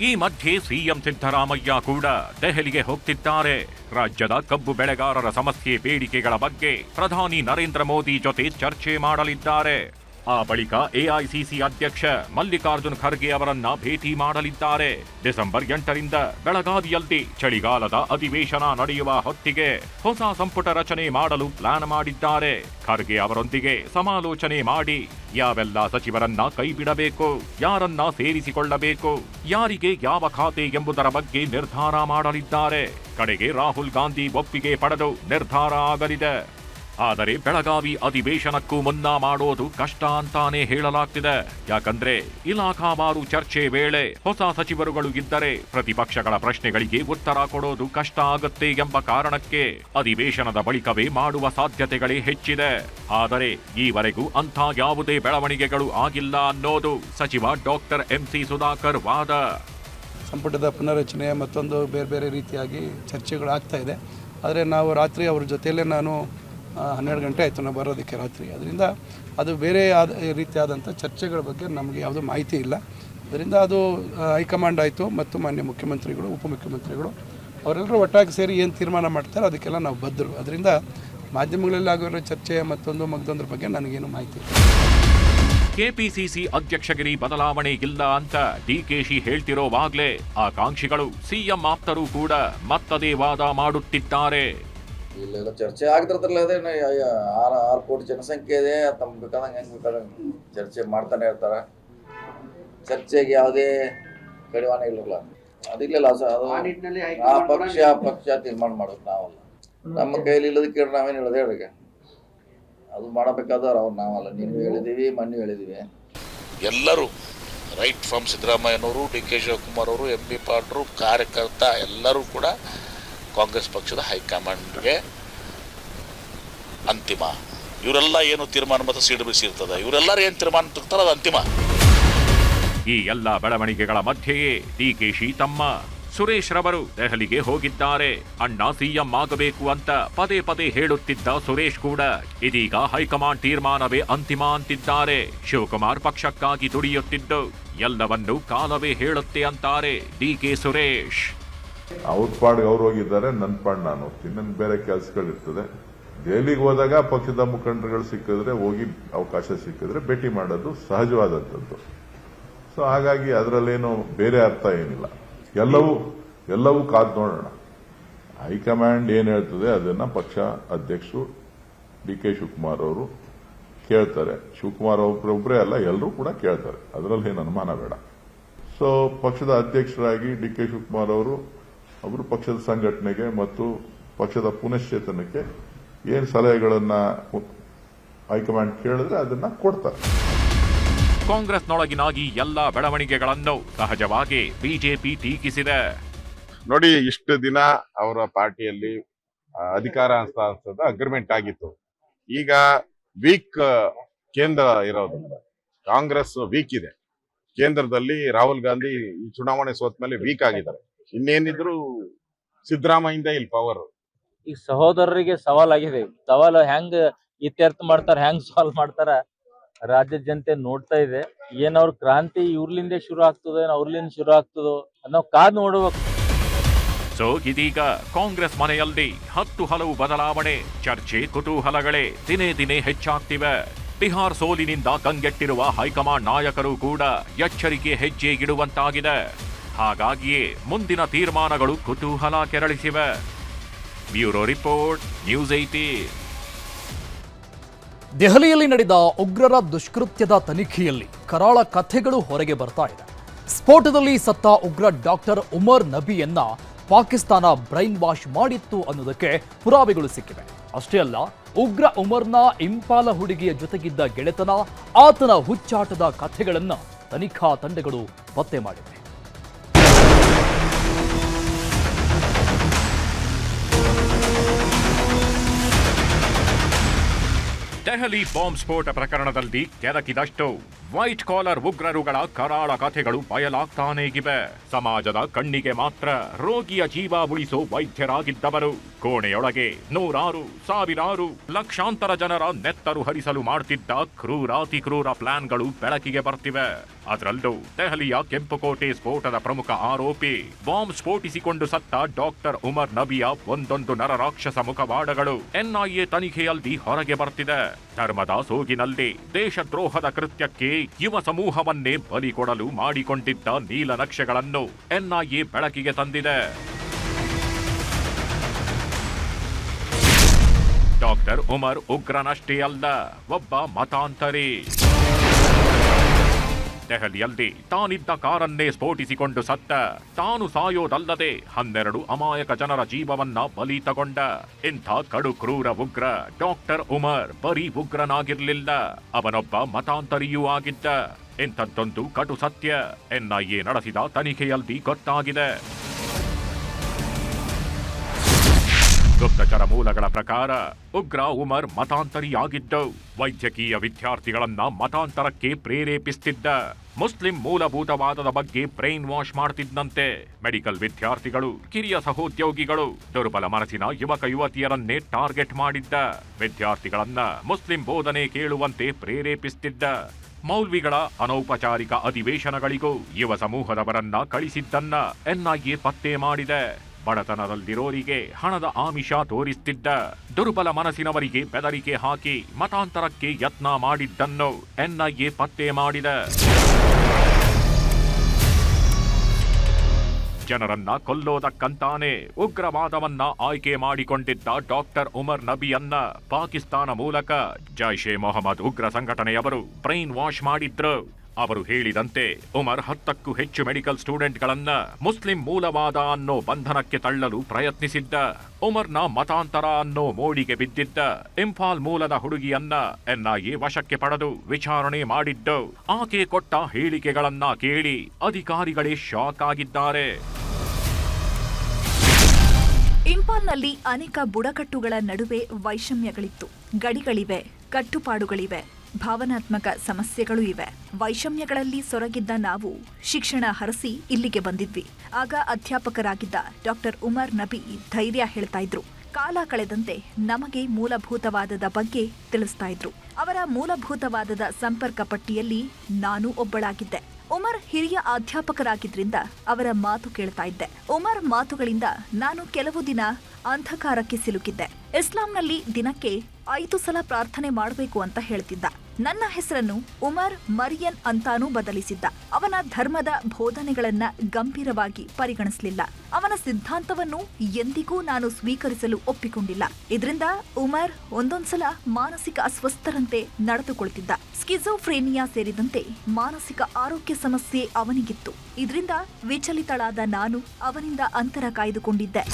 ಈ ಮಧ್ಯೆ ಸಿಎಂ ಸಿದ್ದರಾಮಯ್ಯ ಕೂಡ ದೆಹಲಿಗೆ ಹೋಗ್ತಿದ್ದಾರೆ. ರಾಜ್ಯದ ಕಬ್ಬು ಬೆಳೆಗಾರರ ಸಮಸ್ಯೆ, ಬೇಡಿಕೆಗಳ ಬಗ್ಗೆ ಪ್ರಧಾನಿ ನರೇಂದ್ರ ಮೋದಿ ಜೊತೆ ಚರ್ಚೆ ಮಾಡಲಿದ್ದಾರೆ. ಆ ಬಳಿಕ ಎಐಸಿಸಿ ಅಧ್ಯಕ್ಷ ಮಲ್ಲಿಕಾರ್ಜುನ್ ಖರ್ಗೆ ಅವರನ್ನ ಭೇಟಿ ಮಾಡಲಿದ್ದಾರೆ. ಡಿಸೆಂಬರ್ ಎಂಟರಿಂದ ಬೆಳಗಾವಿಯಲ್ಲಿ ಚಳಿಗಾಲದ ಅಧಿವೇಶನ ನಡೆಯುವ ಹೊತ್ತಿಗೆ ಹೊಸ ಸಂಪುಟ ರಚನೆ ಮಾಡಲು ಪ್ಲಾನ್ ಮಾಡಿದ್ದಾರೆ. ಖರ್ಗೆ ಅವರೊಂದಿಗೆ ಸಮಾಲೋಚನೆ ಮಾಡಿ ಯಾವೆಲ್ಲ ಸಚಿವರನ್ನ ಕೈಬಿಡಬೇಕು, ಯಾರನ್ನ ಸೇರಿಸಿಕೊಳ್ಳಬೇಕು, ಯಾರಿಗೆ ಯಾವ ಖಾತೆ ಎಂಬುದರ ಬಗ್ಗೆ ನಿರ್ಧಾರ ಮಾಡಲಿದ್ದಾರೆ. ಕಡೆಗೆ ರಾಹುಲ್ ಗಾಂಧಿ ಒಪ್ಪಿಗೆ ಪಡೆದು ನಿರ್ಧಾರ ಆಗಲಿದೆ. ಆದರೆ ಬೆಳಗಾವಿ ಅಧಿವೇಶನಕ್ಕೂ ಮುನ್ನ ಮಾಡೋದು ಕಷ್ಟ ಅಂತಾನೆ ಹೇಳಲಾಗ್ತಿದೆ. ಯಾಕಂದ್ರೆ ಇಲಾಖಾವಾರು ಚರ್ಚೆ ವೇಳೆ ಹೊಸ ಸಚಿವರುಗಳು ಇದ್ದರೆ ಪ್ರತಿಪಕ್ಷಗಳ ಪ್ರಶ್ನೆಗಳಿಗೆ ಉತ್ತರ ಕೊಡೋದು ಕಷ್ಟ ಆಗುತ್ತೆ ಎಂಬ ಕಾರಣಕ್ಕೆ ಅಧಿವೇಶನದ ಬಳಿಕವೇ ಮಾಡುವ ಸಾಧ್ಯತೆಗಳೇ ಹೆಚ್ಚಿದೆ. ಆದರೆ ಈವರೆಗೂ ಅಂಥ ಯಾವುದೇ ಬೆಳವಣಿಗೆಗಳು ಆಗಿಲ್ಲ ಅನ್ನೋದು ಸಚಿವ ಡಾಕ್ಟರ್ ಎಂಸಿ ಸುಧಾಕರ್ ವಾದ. ಸಂಪುಟದ ಪುನರಚನೆ ಮತ್ತೊಂದು ಬೇರೆ ಬೇರೆ ರೀತಿಯಾಗಿ ಚರ್ಚೆಗಳು ಆಗ್ತಾ ಇದೆ. ಆದರೆ ನಾವು ರಾತ್ರಿ ಅವ್ರ ಜೊತೆಯಲ್ಲೇ ನಾನು ಹನ್ನೆರಡು ಗಂಟೆ ಆಯಿತು ನಾವು ಬರೋದಕ್ಕೆ ರಾತ್ರಿ. ಅದರಿಂದ ಅದು ಬೇರೆ ಆದ, ರೀತಿಯಾದಂಥ ಚರ್ಚೆಗಳ ಬಗ್ಗೆ ನಮಗೆ ಯಾವುದೂ ಮಾಹಿತಿ ಇಲ್ಲ. ಅದರಿಂದ ಅದು ಹೈಕಮಾಂಡ್ ಆಯಿತು ಮತ್ತು ಮಾನ್ಯ ಮುಖ್ಯಮಂತ್ರಿಗಳು, ಉಪಮುಖ್ಯಮಂತ್ರಿಗಳು ಅವರೆಲ್ಲರೂ ಒಟ್ಟಾಗಿ ಸೇರಿ ಏನು ತೀರ್ಮಾನ ಮಾಡ್ತಾರೆ ಅದಕ್ಕೆಲ್ಲ ನಾವು ಬದ್ದರು ಅದರಿಂದ ಮಾಧ್ಯಮಗಳಲ್ಲಿ ಆಗಿರೋ ಚರ್ಚೆ ಮತ್ತೊಂದು ಮಗದೊಂದ್ರ ಬಗ್ಗೆ ನನಗೇನು ಮಾಹಿತಿ ಕೆಪಿಸಿಸಿ ಅಧ್ಯಕ್ಷಗಿರಿ ಬದಲಾವಣೆ ಇಲ್ಲ ಅಂತ ಡಿಕೆಶಿ ಹೇಳ್ತಿರೋವಾಗ್ಲೇ ಆಕಾಂಕ್ಷಿಗಳು, ಸಿಎಂ ಆಪ್ತರು ಕೂಡ ಮತ್ತದೇ ವಾದ ಮಾಡುತ್ತಿದ್ದಾರೆ. ಇಲ್ಲೆಲ್ಲ ಚರ್ಚೆ ಆಗ್ತಿರ್ತಲ್ಲ ಅದೇ ಆರು ಆರು ಕೋಟಿ ಜನಸಂಖ್ಯೆ ಇದೆ ತಮ್ಗೆ ಬೇಕಾದಂಗೆ ಹೆಂಗೆ ಬೇಕಾದಂಗೆ ಚರ್ಚೆ ಮಾಡ್ತಾನೆ ಇರ್ತಾರೆ. ಚರ್ಚೆಗೆ ಯಾವುದೇ ಕಡಿವಾಣ ಇಲ್ಲಲ್ಲ. ಅದಿಲ್ಲ ಸರ್ ಅದು ಆ ಪಕ್ಷ ಆ ಪಕ್ಷ ತೀರ್ಮಾನ ಮಾಡೋದು ನಾವಲ್ಲ. ನಮ್ಮ ಕೈಲಿ ಇಲ್ಲದಕ್ಕೆ ನಾವೇನು ಹೇಳೋದು ಹೇಳಿ ಅದು ಮಾಡಬೇಕಾದವ್ರು ಅವ್ರು ನಾವಲ್ಲ. ನೀನು ಹೇಳಿದೀವಿ ಮನ್ನು ಹೇಳಿದೀವಿ. ಎಲ್ಲರೂ ರೈಟ್ ಫ್ರಮ್ ಸಿದ್ದರಾಮಯ್ಯನವರು ಡಿ ಕೆ ಶಿವಕುಮಾರ್ ಅವರು ಎಂ ಬಿ ಪಾಟ್ರು ಕಾರ್ಯಕರ್ತ ಎಲ್ಲರೂ ಕೂಡ ಕಾಂಗ್ರೆಸ್ ಪಕ್ಷದ ಹೈಕಮಾಂಡ್ಗೆ ಅಂತಿಮ. ಇವರೆಲ್ಲ ಏನು ತೀರ್ಮಾನ ಮತ್ತು ಸಿಡು ಇರ್ತದ ಇವರೆಲ್ಲರೂ ಏನು ತೀರ್ಮಾನ ತಗ್ತಾರೆ ಅದು ಅಂತಿಮ. ಈ ಎಲ್ಲ ಬೆಳವಣಿಗೆಗಳ ಮಧ್ಯೆಯೇ ಡಿಕೆಶಿ ತಮ್ಮ ಸುರೇಶ್ ರವರು ದೆಹಲಿಗೆ ಹೋಗಿದ್ದಾರೆ. ಅಣ್ಣ ಸಿಎಂ ಆಗಬೇಕು ಅಂತ ಪದೇ ಪದೇ ಹೇಳುತ್ತಿದ್ದ ಸುರೇಶ್ ಕೂಡ ಇದೀಗ ಹೈಕಮಾಂಡ್ ತೀರ್ಮಾನವೇ ಅಂತಿಮ ಅಂತಿದ್ದಾರೆ. ಶಿವಕುಮಾರ್ ಪಕ್ಷಕ್ಕಾಗಿ ದುಡಿಯುತ್ತಿದ್ದು ಎಲ್ಲವನ್ನೂ ಕಾಲವೇ ಹೇಳುತ್ತೆ ಅಂತಾರೆ ಡಿಕೆ ಸುರೇಶ್. ಅವ್ರ ಪಾಡ್ಗೆ ಅವ್ರು ಹೋಗಿದ್ದಾರೆ ನನ್ನ ಪಾಡ್ ನಾನು ಹೋಗ್ತೀನಿ. ನನ್ಗೆ ಬೇರೆ ಕೆಲಸಗಳಿರ್ತದೆ. ದೆಹಲಿಗೆ ಹೋದಾಗ ಪಕ್ಷದ ಮುಖಂಡರುಗಳು ಸಿಕ್ಕಿದ್ರೆ ಹೋಗಿ ಅವಕಾಶ ಸಿಕ್ಕಿದ್ರೆ ಭೇಟಿ ಮಾಡೋದು ಸಹಜವಾದಂಥದ್ದು. ಸೊ ಹಾಗಾಗಿ ಅದರಲ್ಲೇನು ಬೇರೆ ಅರ್ಥ ಏನಿಲ್ಲ. ಎಲ್ಲವೂ ಎಲ್ಲವೂ ಕಾದ್ ನೋಡೋಣ. ಹೈಕಮಾಂಡ್ ಏನ್ ಹೇಳ್ತದೆ, ಅದನ್ನ ಪಕ್ಷ ಅಧ್ಯಕ್ಷರು ಡಿ ಕೆ ಶಿವಕುಮಾರ್ ಅವರು ಕೇಳ್ತಾರೆ. ಶಿವಕುಮಾರ್ ಒಬ್ಬರೊಬ್ಬರೇ ಅಲ್ಲ ಎಲ್ಲರೂ ಕೂಡ ಕೇಳ್ತಾರೆ. ಅದರಲ್ಲಿ ಏನು ಅನುಮಾನ ಬೇಡ. ಸೊ ಪಕ್ಷದ ಅಧ್ಯಕ್ಷರಾಗಿ ಡಿ ಕೆ ಶಿವಕುಮಾರ್ ಅವರು ಅವರು ಪಕ್ಷದ ಸಂಘಟನೆಗೆ ಮತ್ತು ಪಕ್ಷದ ಪುನಶ್ಚೇತನಕ್ಕೆ ಏನು ಸಲಹೆಗಳನ್ನ ಹೈಕಮಾಂಡ್ ಕೇಳಿದ್ರೆ ಅದನ್ನ ಕೊಡ್ತಾರೆ. ಕಾಂಗ್ರೆಸ್ನೊಳಗಿನಾಗಿ ಈ ಎಲ್ಲ ಬೆಳವಣಿಗೆಗಳನ್ನು ಸಹಜವಾಗಿ ಬಿಜೆಪಿ ಟೀಕಿಸಿದೆ. ನೋಡಿ ಇಷ್ಟು ದಿನ ಅವರ ಪಾರ್ಟಿಯಲ್ಲಿ ಅಧಿಕಾರ ಹಸ್ತಾಂತರದ ಅಗ್ರಿಮೆಂಟ್ ಆಗಿತ್ತು. ಈಗ ವೀಕ್ ಕೇಂದ್ರ ಇರೋದು. ಕಾಂಗ್ರೆಸ್ ವೀಕ್ ಇದೆ. ಕೇಂದ್ರದಲ್ಲಿ ರಾಹುಲ್ ಗಾಂಧಿ ಈ ಚುನಾವಣೆ ಸೋತ್ಮೇಲೆ ವೀಕ್ ಆಗಿದ್ದಾರೆ. ಇನ್ನೇನಿದ್ರು ಸಿದ್ದರಾಮಯ್ಯಿಂದ ಇಲ್ಲಿ ಪವರ್ ಈ ಸಹೋದರರಿಗೆ ಸವಾಲಾಗಿದೆ. ಸವಾಲು ಹೆಂಗ್ ಇತ್ಯರ್ಥ ಮಾಡ್ತಾರ ಹೆಂಗ್ ಸಾಲ್ವ್ ಮಾಡ್ತಾರ ರಾಜ್ಯ ಜನತೆ ನೋಡ್ತಾ ಇದೆ. ಏನವ್ರ ಅವ್ರ ಕ್ರಾಂತಿ ಇವ್ರಲಿಂದ ಶುರು ಆಗ್ತದೋ ಏನ್ ಅವ್ರಲಿಂದ ಶುರು ಆಗ್ತದೋ ಅನ್ನೋ ಕಾದ್ ನೋಡ್ಬೇಕು. ಸೊ ಇದೀಗ ಕಾಂಗ್ರೆಸ್ ಮನೆಯಲ್ಲಿ ಹತ್ತು ಹಲವು ಬದಲಾವಣೆ ಚರ್ಚೆ ಕುತೂಹಲಗಳೇ ದಿನೇ ದಿನೇ ಹೆಚ್ಚಾಗ್ತಿವೆ. ಬಿಹಾರ್ ಸೋಲಿನಿಂದ ಕಂಗೆಟ್ಟಿರುವ ಹೈಕಮಾಂಡ್ ನಾಯಕರು ಕೂಡ ಎಚ್ಚರಿಕೆ ಹೆಜ್ಜೆ ಇಡುವಂತಾಗಿದೆ. ಹಾಗಾಗಿಯೇ ಮುಂದಿನ ತೀರ್ಮಾನಗಳು ಕುತೂಹಲ ಕೆರಳಿಸಿವೆ. ಬ್ಯೂರೋ ರಿಪೋರ್ಟ್, ನ್ಯೂಸ್ ಏಟೀನ್ ದೆಹಲಿಯಲ್ಲಿ ನಡೆದ ಉಗ್ರರ ದುಷ್ಕೃತ್ಯದ ತನಿಖೆಯಲ್ಲಿ ಕರಾಳ ಕಥೆಗಳು ಹೊರಗೆ ಬರ್ತಾ ಇದೆ. ಸ್ಫೋಟದಲ್ಲಿ ಸತ್ತ ಉಗ್ರ ಡಾಕ್ಟರ್ ಉಮರ್ ನಬಿಯನ್ನ ಪಾಕಿಸ್ತಾನ ಬ್ರೈನ್ ವಾಶ್ ಮಾಡಿತ್ತು ಅನ್ನೋದಕ್ಕೆ ಪುರಾವೆಗಳು ಸಿಕ್ಕಿವೆ. ಅಷ್ಟೇ ಅಲ್ಲ, ಉಗ್ರ ಉಮರ್ನ ಇಂಪಾಲ ಹುಡುಗಿಯ ಜೊತೆಗಿದ್ದ ಗೆಳೆತನ, ಆತನ ಹುಚ್ಚಾಟದ ಕಥೆಗಳನ್ನು ತನಿಖಾ ತಂಡಗಳು ಪತ್ತೆ ಮಾಡಿವೆ. ದೆಹಲಿ ಬಾಂಬ್ ಸ್ಫೋಟ ಪ್ರಕರಣದಲ್ಲಿ ಕೆದಕಿದಷ್ಟು. ವೈಟ್ ಕಾಲರ್ ಉಗ್ರರುಗಳ ಕರಾಳ ಕಥೆಗಳು ಬಯಲಾಗ್ತಾನೇಗಿವೆ ಸಮಾಜದ ಕಣ್ಣಿಗೆ ಮಾತ್ರ ರೋಗಿಯ ಜೀವ ಉಳಿಸೋ ವೈದ್ಯರಾಗಿದ್ದವರು. ಕೋಣೆಯೊಳಗೆ ನೂರಾರು, ಸಾವಿರಾರು ಲಕ್ಷಾಂತರ ಜನರ ನೆತ್ತರು ಹರಿಸಲು ಮಾಡ್ತಿದ್ದ ಕ್ರೂರಾತಿ ಕ್ರೂರ ಪ್ಲಾನ್ಗಳು ಬೆಳಕಿಗೆ ಬರ್ತಿವೆ. ಅದರಲ್ಲೂ ದೆಹಲಿಯ ಕೆಂಪುಕೋಟೆ ಸ್ಫೋಟದ ಪ್ರಮುಖ ಆರೋಪಿ ಬಾಂಬ್ ಸ್ಫೋಟಿಸಿಕೊಂಡು ಸತ್ತ ಡಾಕ್ಟರ್ ಉಮರ್ ನಬಿಯ ಒಂದೊಂದು ನರರಾಕ್ಷಸ ಮುಖವಾಡಗಳು ಎನ್ಐಎ ತನಿಖೆಯಲ್ಲಿ ಹೊರಗೆ ಬರ್ತಿದೆ. ಧರ್ಮದ ಸೋಗಿನಲ್ಲಿ ದೇಶದ್ರೋಹದ ಕೃತ್ಯಕ್ಕೆ ಯುವ ಸಮೂಹವನ್ನೇ ಬಲಿ ಕೊಡಲು ಮಾಡಿಕೊಂಡಿದ್ದ ನೀಲನಕ್ಷೆಗಳನ್ನು ಎನ್ಐಎ ಬೆಳಕಿಗೆ ತಂದಿದೆ. ಡಾಕ್ಟರ್ ಉಮರ್ ಉಗ್ರನಷ್ಟೇ ಅಲ್ಲ, ಒಬ್ಬ ಮತಾಂತರಿ. ದೆಹಲಿಯಲ್ಲಿ ತಾನಿದ್ದ ಕಾರನ್ನೇ ಸ್ಫೋಟಿಸಿಕೊಂಡು ಸತ್ತ. ತಾನು ಸಾಯೋದಲ್ಲದೆ ಹನ್ನೆರಡು ಅಮಾಯಕ ಜನರ ಜೀವವನ್ನ ಬಲಿ ತಗೊಂಡ ಇಂಥ ಕಡು ಕ್ರೂರ ಉಗ್ರ ಡಾಕ್ಟರ್ ಉಮರ್ ಬರೀ ಉಗ್ರನಾಗಿರ್ಲಿಲ್ಲ. ಅವನೊಬ್ಬ ಮತಾಂತರಿಯೂ ಆಗಿದ್ದ. ಇಂಥದ್ದೊಂದು ಕಟು ಸತ್ಯ ಎನ್ಐಎ ನಡೆಸಿದ ತನಿಖೆಯಲ್ಲಿ ಗೊತ್ತಾಗಿದೆ. ಗುಪ್ತಚರ ಮೂಲಗಳ ಪ್ರಕಾರ ಉಗ್ರ ಉಮರ್ ಮತಾಂತರಿಯಾಗಿದ್ದು. ವೈದ್ಯಕೀಯ ವಿದ್ಯಾರ್ಥಿಗಳನ್ನ ಮತಾಂತರಕ್ಕೆ ಪ್ರೇರೇಪಿಸ್ತಿದ್ದ. ಮುಸ್ಲಿಂ ಮೂಲಭೂತವಾದದ ಬಗ್ಗೆ ಬ್ರೈನ್ ವಾಶ್ ಮಾಡ್ತಿದ್ದಂತೆ. ಮೆಡಿಕಲ್ ವಿದ್ಯಾರ್ಥಿಗಳು, ಕಿರಿಯ ಸಹೋದ್ಯೋಗಿಗಳು, ದುರ್ಬಲ ಮನಸ್ಸಿನ ಯುವಕ ಯುವತಿಯರನ್ನೇ ಟಾರ್ಗೆಟ್ ಮಾಡಿದ್ದ. ವಿದ್ಯಾರ್ಥಿಗಳನ್ನ ಮುಸ್ಲಿಂ ಬೋಧನೆ ಕೇಳುವಂತೆ ಪ್ರೇರೇಪಿಸ್ತಿದ್ದ. ಮೌಲ್ವಿಗಳ ಅನೌಪಚಾರಿಕ ಅಧಿವೇಶನಗಳಿಗೂ ಯುವ ಸಮೂಹದವರನ್ನ ಕಳಿಸಿದ್ದನ್ನ ಎನ್ಐಎ ಪತ್ತೆ ಮಾಡಿದೆ. ಬಡತನದಲ್ಲಿರೋರಿಗೆ ಹಣದ ಆಮಿಷ ತೋರಿಸ್ತಿದ್ದ ದುರ್ಬಲ ಮನಸ್ಸಿನವರಿಗೆ ಬೆದರಿಕೆ ಹಾಕಿ ಮತಾಂತರಕ್ಕೆ ಯತ್ನ ಮಾಡಿದ್ದನ್ನು ಎನ್ಐಎ ಪತ್ತೆ ಮಾಡಿದ. ಜನರನ್ನ ಕೊಲ್ಲೋದಕ್ಕಂತಾನೆ ಉಗ್ರವಾದವನ್ನ ಆಯ್ಕೆ ಮಾಡಿಕೊಂಡಿದ್ದ ಡಾಕ್ಟರ್ ಉಮರ್ ನಬಿಯನ್ನ ಪಾಕಿಸ್ತಾನ ಮೂಲಕ ಜೈಷೆ ಮೊಹಮ್ಮದ್ ಉಗ್ರ ಸಂಘಟನೆಯವರು ಬ್ರೈನ್ ವಾಶ್ ಮಾಡಿದ್ರು. ಅವರು ಹೇಳಿದಂತೆ, ಉಮರ್ ಹತ್ತಕ್ಕೂ ಹೆಚ್ಚು ಮೆಡಿಕಲ್ ಸ್ಟೂಡೆಂಟ್ಗಳನ್ನ ಮುಸ್ಲಿಂ ಮೂಲವಾದ ಅನ್ನೋ ಬಂಧನಕ್ಕೆ ತಳ್ಳಲು ಪ್ರಯತ್ನಿಸಿದ್ದ, ಉಮರ್ನ ಮತಾಂತರ ಅನ್ನೋ ಮೋಡಿಗೆ ಬಿದ್ದಿದ್ದ ಇಂಫಾಲ್ ಮೂಲದ ಹುಡುಗಿಯನ್ನ ಎನ್ಐಎ ವಶಕ್ಕೆ ಪಡೆದು ವಿಚಾರಣೆ ಮಾಡಿದ್ದು, ಆಕೆ ಕೊಟ್ಟ ಹೇಳಿಕೆಗಳನ್ನ ಕೇಳಿ ಅಧಿಕಾರಿಗಳೇ ಶಾಕ್ ಆಗಿದ್ದಾರೆ. ಇಂಪಾಲ್ನಲ್ಲಿ ಅನೇಕ ಬುಡಕಟ್ಟುಗಳ ನಡುವೆ ವೈಷಮ್ಯಗಳಿತ್ತು. ಗಡಿಗಳಿವೆ, ಕಟ್ಟುಪಾಡುಗಳಿವೆ. ಭಾವನಾತ್ಮಕ ಸಮಸ್ಯೆಗಳು ಇವೆ. ವೈಷಮ್ಯಗಳಲ್ಲಿ ಸೊರಗಿದ್ದ ನಾವು ಶಿಕ್ಷಣ ಹರಸಿ ಇಲ್ಲಿಗೆ ಬಂದಿದ್ವಿ. ಆಗ ಅಧ್ಯಾಪಕರಾಗಿದ್ದ ಡಾಕ್ಟರ್ ಉಮರ್ ನಬಿ ಧೈರ್ಯ ಹೇಳ್ತಾ ಇದ್ರು. ಕಾಲ ಕಳೆದಂತೆ ನಮಗೆ ಮೂಲಭೂತವಾದದ ಬಗ್ಗೆ ತಿಳಿಸ್ತಾ ಇದ್ರು. ಅವರ ಮೂಲಭೂತವಾದದ ಸಂಪರ್ಕ ಪಟ್ಟಿಯಲ್ಲಿ ನಾನು ಒಬ್ಬಳಾಗಿದ್ದೆ. ಉಮರ್ ಹಿರಿಯ ಅಧ್ಯಾಪಕರಾಗಿದ್ದರಿಂದ ಅವರ ಮಾತು ಕೇಳ್ತಾ ಇದ್ದೆ. ಉಮರ್ ಮಾತುಗಳಿಂದ ನಾನು ಕೆಲವು ದಿನ ಅಂಧಕಾರಕ್ಕೆ ಸಿಲುಕಿದ್ದೆ. ಇಸ್ಲಾಂನಲ್ಲಿ ದಿನಕ್ಕೆ ಐದು ಸಲ ಪ್ರಾರ್ಥನೆ ಮಾಡಬೇಕು ಅಂತ ಹೇಳ್ತಿದ್ದ. ನನ್ನ ಹೆಸರನ್ನು ಉಮರ್ ಮರಿಯನ್ ಅಂತಾನೂ ಬದಲಿಸಿದ್ದ. ಅವನ ಧರ್ಮದ ಬೋಧನೆಗಳನ್ನ ಗಂಭೀರವಾಗಿ ಪರಿಗಣಿಸಲಿಲ್ಲ. ಅವನ ಸಿದ್ಧಾಂತವನ್ನು ಎಂದಿಗೂ ನಾನು ಸ್ವೀಕರಿಸಲು ಒಪ್ಪಿಕೊಂಡಿಲ್ಲ. ಇದರಿಂದ ಉಮರ್ ಒಂದೊಂದ್ಸಲ ಮಾನಸಿಕ ಅಸ್ವಸ್ಥರಂತೆ ನಡೆದುಕೊಳ್ತಿದ್ದ. ಸ್ಕಿಜೋಫ್ರೇನಿಯಾ ಸೇರಿದಂತೆ ಮಾನಸಿಕ ಆರೋಗ್ಯ ಸಮಸ್ಯೆ ಅವನಿಗಿತ್ತು. ಇದರಿಂದ ವಿಚಲಿತಳಾದ ನಾನು ಅವನಿಂದ ಅಂತರ ಕಾಯ್ದುಕೊಂಡಿದ್ದೆ.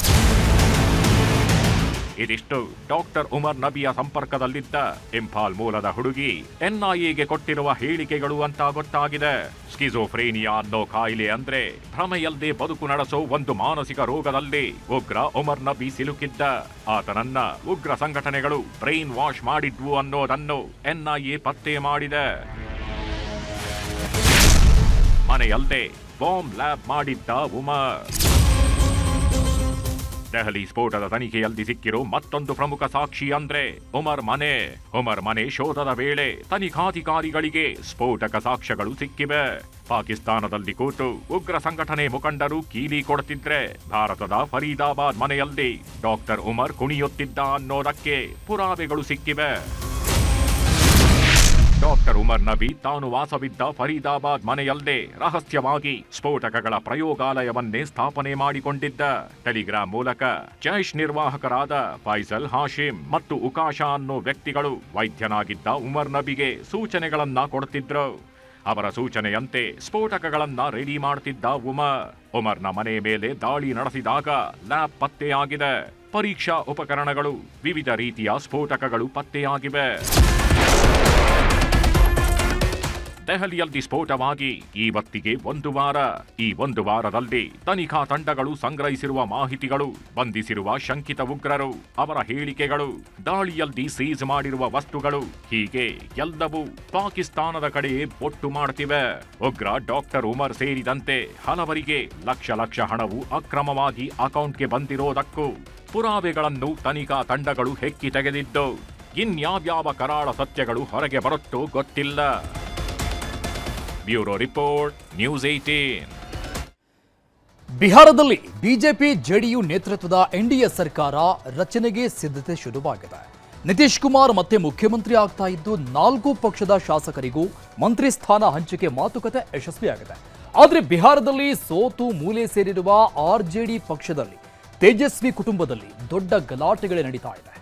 ಇದಿಷ್ಟು ಡಾಕ್ಟರ್ ಉಮರ್ ನಬಿಯ ಸಂಪರ್ಕದಲ್ಲಿದ್ದ ಇಂಫಾಲ್ ಮೂಲದ ಹುಡುಗಿ ಎನ್ಐಎಗೆ ಕೊಟ್ಟಿರುವ ಹೇಳಿಕೆಗಳು ಅಂತ ಗೊತ್ತಾಗಿದೆ. ಸ್ಕಿಜೋಫ್ರೇನಿಯಾ ಅನ್ನೋ ಕಾಯಿಲೆ ಅಂದ್ರೆ ಭ್ರಮೆಯಲ್ಲದೆ ಬದುಕು ನಡೆಸೋ ಒಂದು ಮಾನಸಿಕ ರೋಗದಲ್ಲಿ ಉಗ್ರ ಉಮರ್ ನಬಿ ಸಿಲುಕಿದ್ದ. ಆತನನ್ನ ಉಗ್ರ ಸಂಘಟನೆಗಳು ಬ್ರೈನ್ ವಾಶ್ ಮಾಡಿದ್ವು ಅನ್ನೋದನ್ನು ಎನ್ಐಎ ಪತ್ತೆ ಮಾಡಿದೆ. ಮನೆಯಲ್ಲದೆ ಬಾಂಬ್ ಲ್ಯಾಬ್ ಮಾಡಿದ್ದ ಉಮರ್. ದೆಹಲಿ ಸ್ಫೋಟದ ತನಿಖೆಯಲ್ಲಿ ಸಿಕ್ಕಿರೋ ಮತ್ತೊಂದು ಪ್ರಮುಖ ಸಾಕ್ಷಿ ಅಂದ್ರೆ ಉಮರ್ ಮನೆ. ಉಮರ್ ಮನೆ ಶೋಧದ ವೇಳೆ ತನಿಖಾಧಿಕಾರಿಗಳಿಗೆ ಸ್ಫೋಟಕ ಸಾಕ್ಷ್ಯಗಳು ಸಿಕ್ಕಿವೆ. ಪಾಕಿಸ್ತಾನದಲ್ಲಿ ಕೂತು ಉಗ್ರ ಸಂಘಟನೆ ಮುಖಂಡರು ಕೀಲಿ ಕೊಡ್ತಿದ್ರೆ ಭಾರತದ ಫರೀದಾಬಾದ್ ಮನೆಯಲ್ಲಿ ಡಾಕ್ಟರ್ ಉಮರ್ ಕುಣಿಯುತ್ತಿದ್ದ ಅನ್ನೋದಕ್ಕೆ ಪುರಾವೆಗಳು ಸಿಕ್ಕಿವೆ. ಡಾಕ್ಟರ್ ಉಮರ್ ನಬಿ, ತಾನು ವಾಸವಿದ್ದ ಫರೀದಾಬಾದ್ ಮನೆಯಲ್ಲೇ ರಹಸ್ಯವಾಗಿ ಸ್ಫೋಟಕಗಳ ಪ್ರಯೋಗಾಲಯವನ್ನೇ ಸ್ಥಾಪನೆ ಮಾಡಿಕೊಂಡಿದ್ದ. ಟೆಲಿಗ್ರಾಮ್ ಮೂಲಕ ಜೈಷ್ ನಿರ್ವಾಹಕರಾದ ಫೈಸಲ್ ಹಾಶಿಮ್ ಮತ್ತು ಉಕಾಶ ಅನ್ನೋ ವ್ಯಕ್ತಿಗಳು ವೈದ್ಯನಾಗಿದ್ದ ಉಮರ್ ನಬಿಗೆ ಸೂಚನೆಗಳನ್ನ ಕೊಡ್ತಿದ್ರು. ಅವರ ಸೂಚನೆಯಂತೆ ಸ್ಫೋಟಕಗಳನ್ನ ರೆಡಿ ಮಾಡ್ತಿದ್ದ ಉಮರ್. ಉಮರ್ನ ಮನೆ ಮೇಲೆ ದಾಳಿ ನಡೆಸಿದಾಗ ಲ್ಯಾಬ್ ಪತ್ತೆಯಾಗಿದೆ. ಪರೀಕ್ಷಾ ಉಪಕರಣಗಳು ವಿವಿಧ ರೀತಿಯ ಸ್ಫೋಟಕಗಳು ಪತ್ತೆಯಾಗಿವೆ. ದೆಹಲಿಯಲ್ಲಿ ಸ್ಫೋಟವಾಗಿ ಇವತ್ತಿಗೆ ಒಂದು ವಾರ, ಈ ಒಂದು ವಾರದಲ್ಲಿ ತನಿಖಾ ತಂಡಗಳು ಸಂಗ್ರಹಿಸಿರುವ ಮಾಹಿತಿಗಳು, ಬಂಧಿಸಿರುವ ಶಂಕಿತ ಉಗ್ರರು, ಅವರ ಹೇಳಿಕೆಗಳು, ದಾಳಿಯಲ್ಲಿ ಸೀಜ್ ಮಾಡಿರುವ ವಸ್ತುಗಳು, ಹೀಗೆ ಎಲ್ಲವೂ ಪಾಕಿಸ್ತಾನದ ಕಡೆಯೇ ಬೊಟ್ಟು ಮಾಡ್ತಿವೆ. ಉಗ್ರ ಡಾಕ್ಟರ್ ಉಮರ್ ಸೇರಿದಂತೆ ಹಲವರಿಗೆ ಲಕ್ಷ ಲಕ್ಷ ಹಣವು ಅಕ್ರಮವಾಗಿ ಅಕೌಂಟ್ಗೆ ಬಂದಿರೋದಕ್ಕೂ ಪುರಾವೆಗಳನ್ನು ತನಿಖಾ ತಂಡಗಳು ಹೆಕ್ಕಿ ತೆಗೆದಿದ್ದು, ಇನ್ಯಾವ್ಯಾವ ಕರಾಳ ಸತ್ಯಗಳು ಹೊರಗೆ ಬರುತ್ತೋ ಗೊತ್ತಿಲ್ಲ. ಬ್ಯೂರೋ ರಿಪೋರ್ಟ್, ನ್ಯೂಸ್ ಏಟೀನ್ ಬಿಹಾರದಲ್ಲಿ ಬಿಜೆಪಿ ಜೆಡಿಯು ನೇತೃತ್ವದ ಎನ್ಡಿಎ ಸರ್ಕಾರ ರಚನೆಗೆ ಸಿದ್ಧತೆ ಶುರುವಾಗಿದೆ. ನಿತೀಶ್ ಕುಮಾರ್ ಮತ್ತೆ ಮುಖ್ಯಮಂತ್ರಿ ಆಗ್ತಾ ಇದ್ದು ನಾಲ್ಕು ಪಕ್ಷದ ಶಾಸಕರಿಗೂ ಮಂತ್ರಿ ಸ್ಥಾನ ಹಂಚಿಕೆ ಮಾತುಕತೆ ಯಶಸ್ವಿಯಾಗಿದೆ. ಆದರೆ ಬಿಹಾರದಲ್ಲಿ ಸೋತು ಮೂಲೆ ಸೇರಿರುವ ಆರ್ಜೆಡಿ ಪಕ್ಷದಲ್ಲಿ ತೇಜಸ್ವಿ ಕುಟುಂಬದಲ್ಲಿ ದೊಡ್ಡ ಗಲಾಟೆಗಳೇ ನಡೀತಾ ಇದೆ.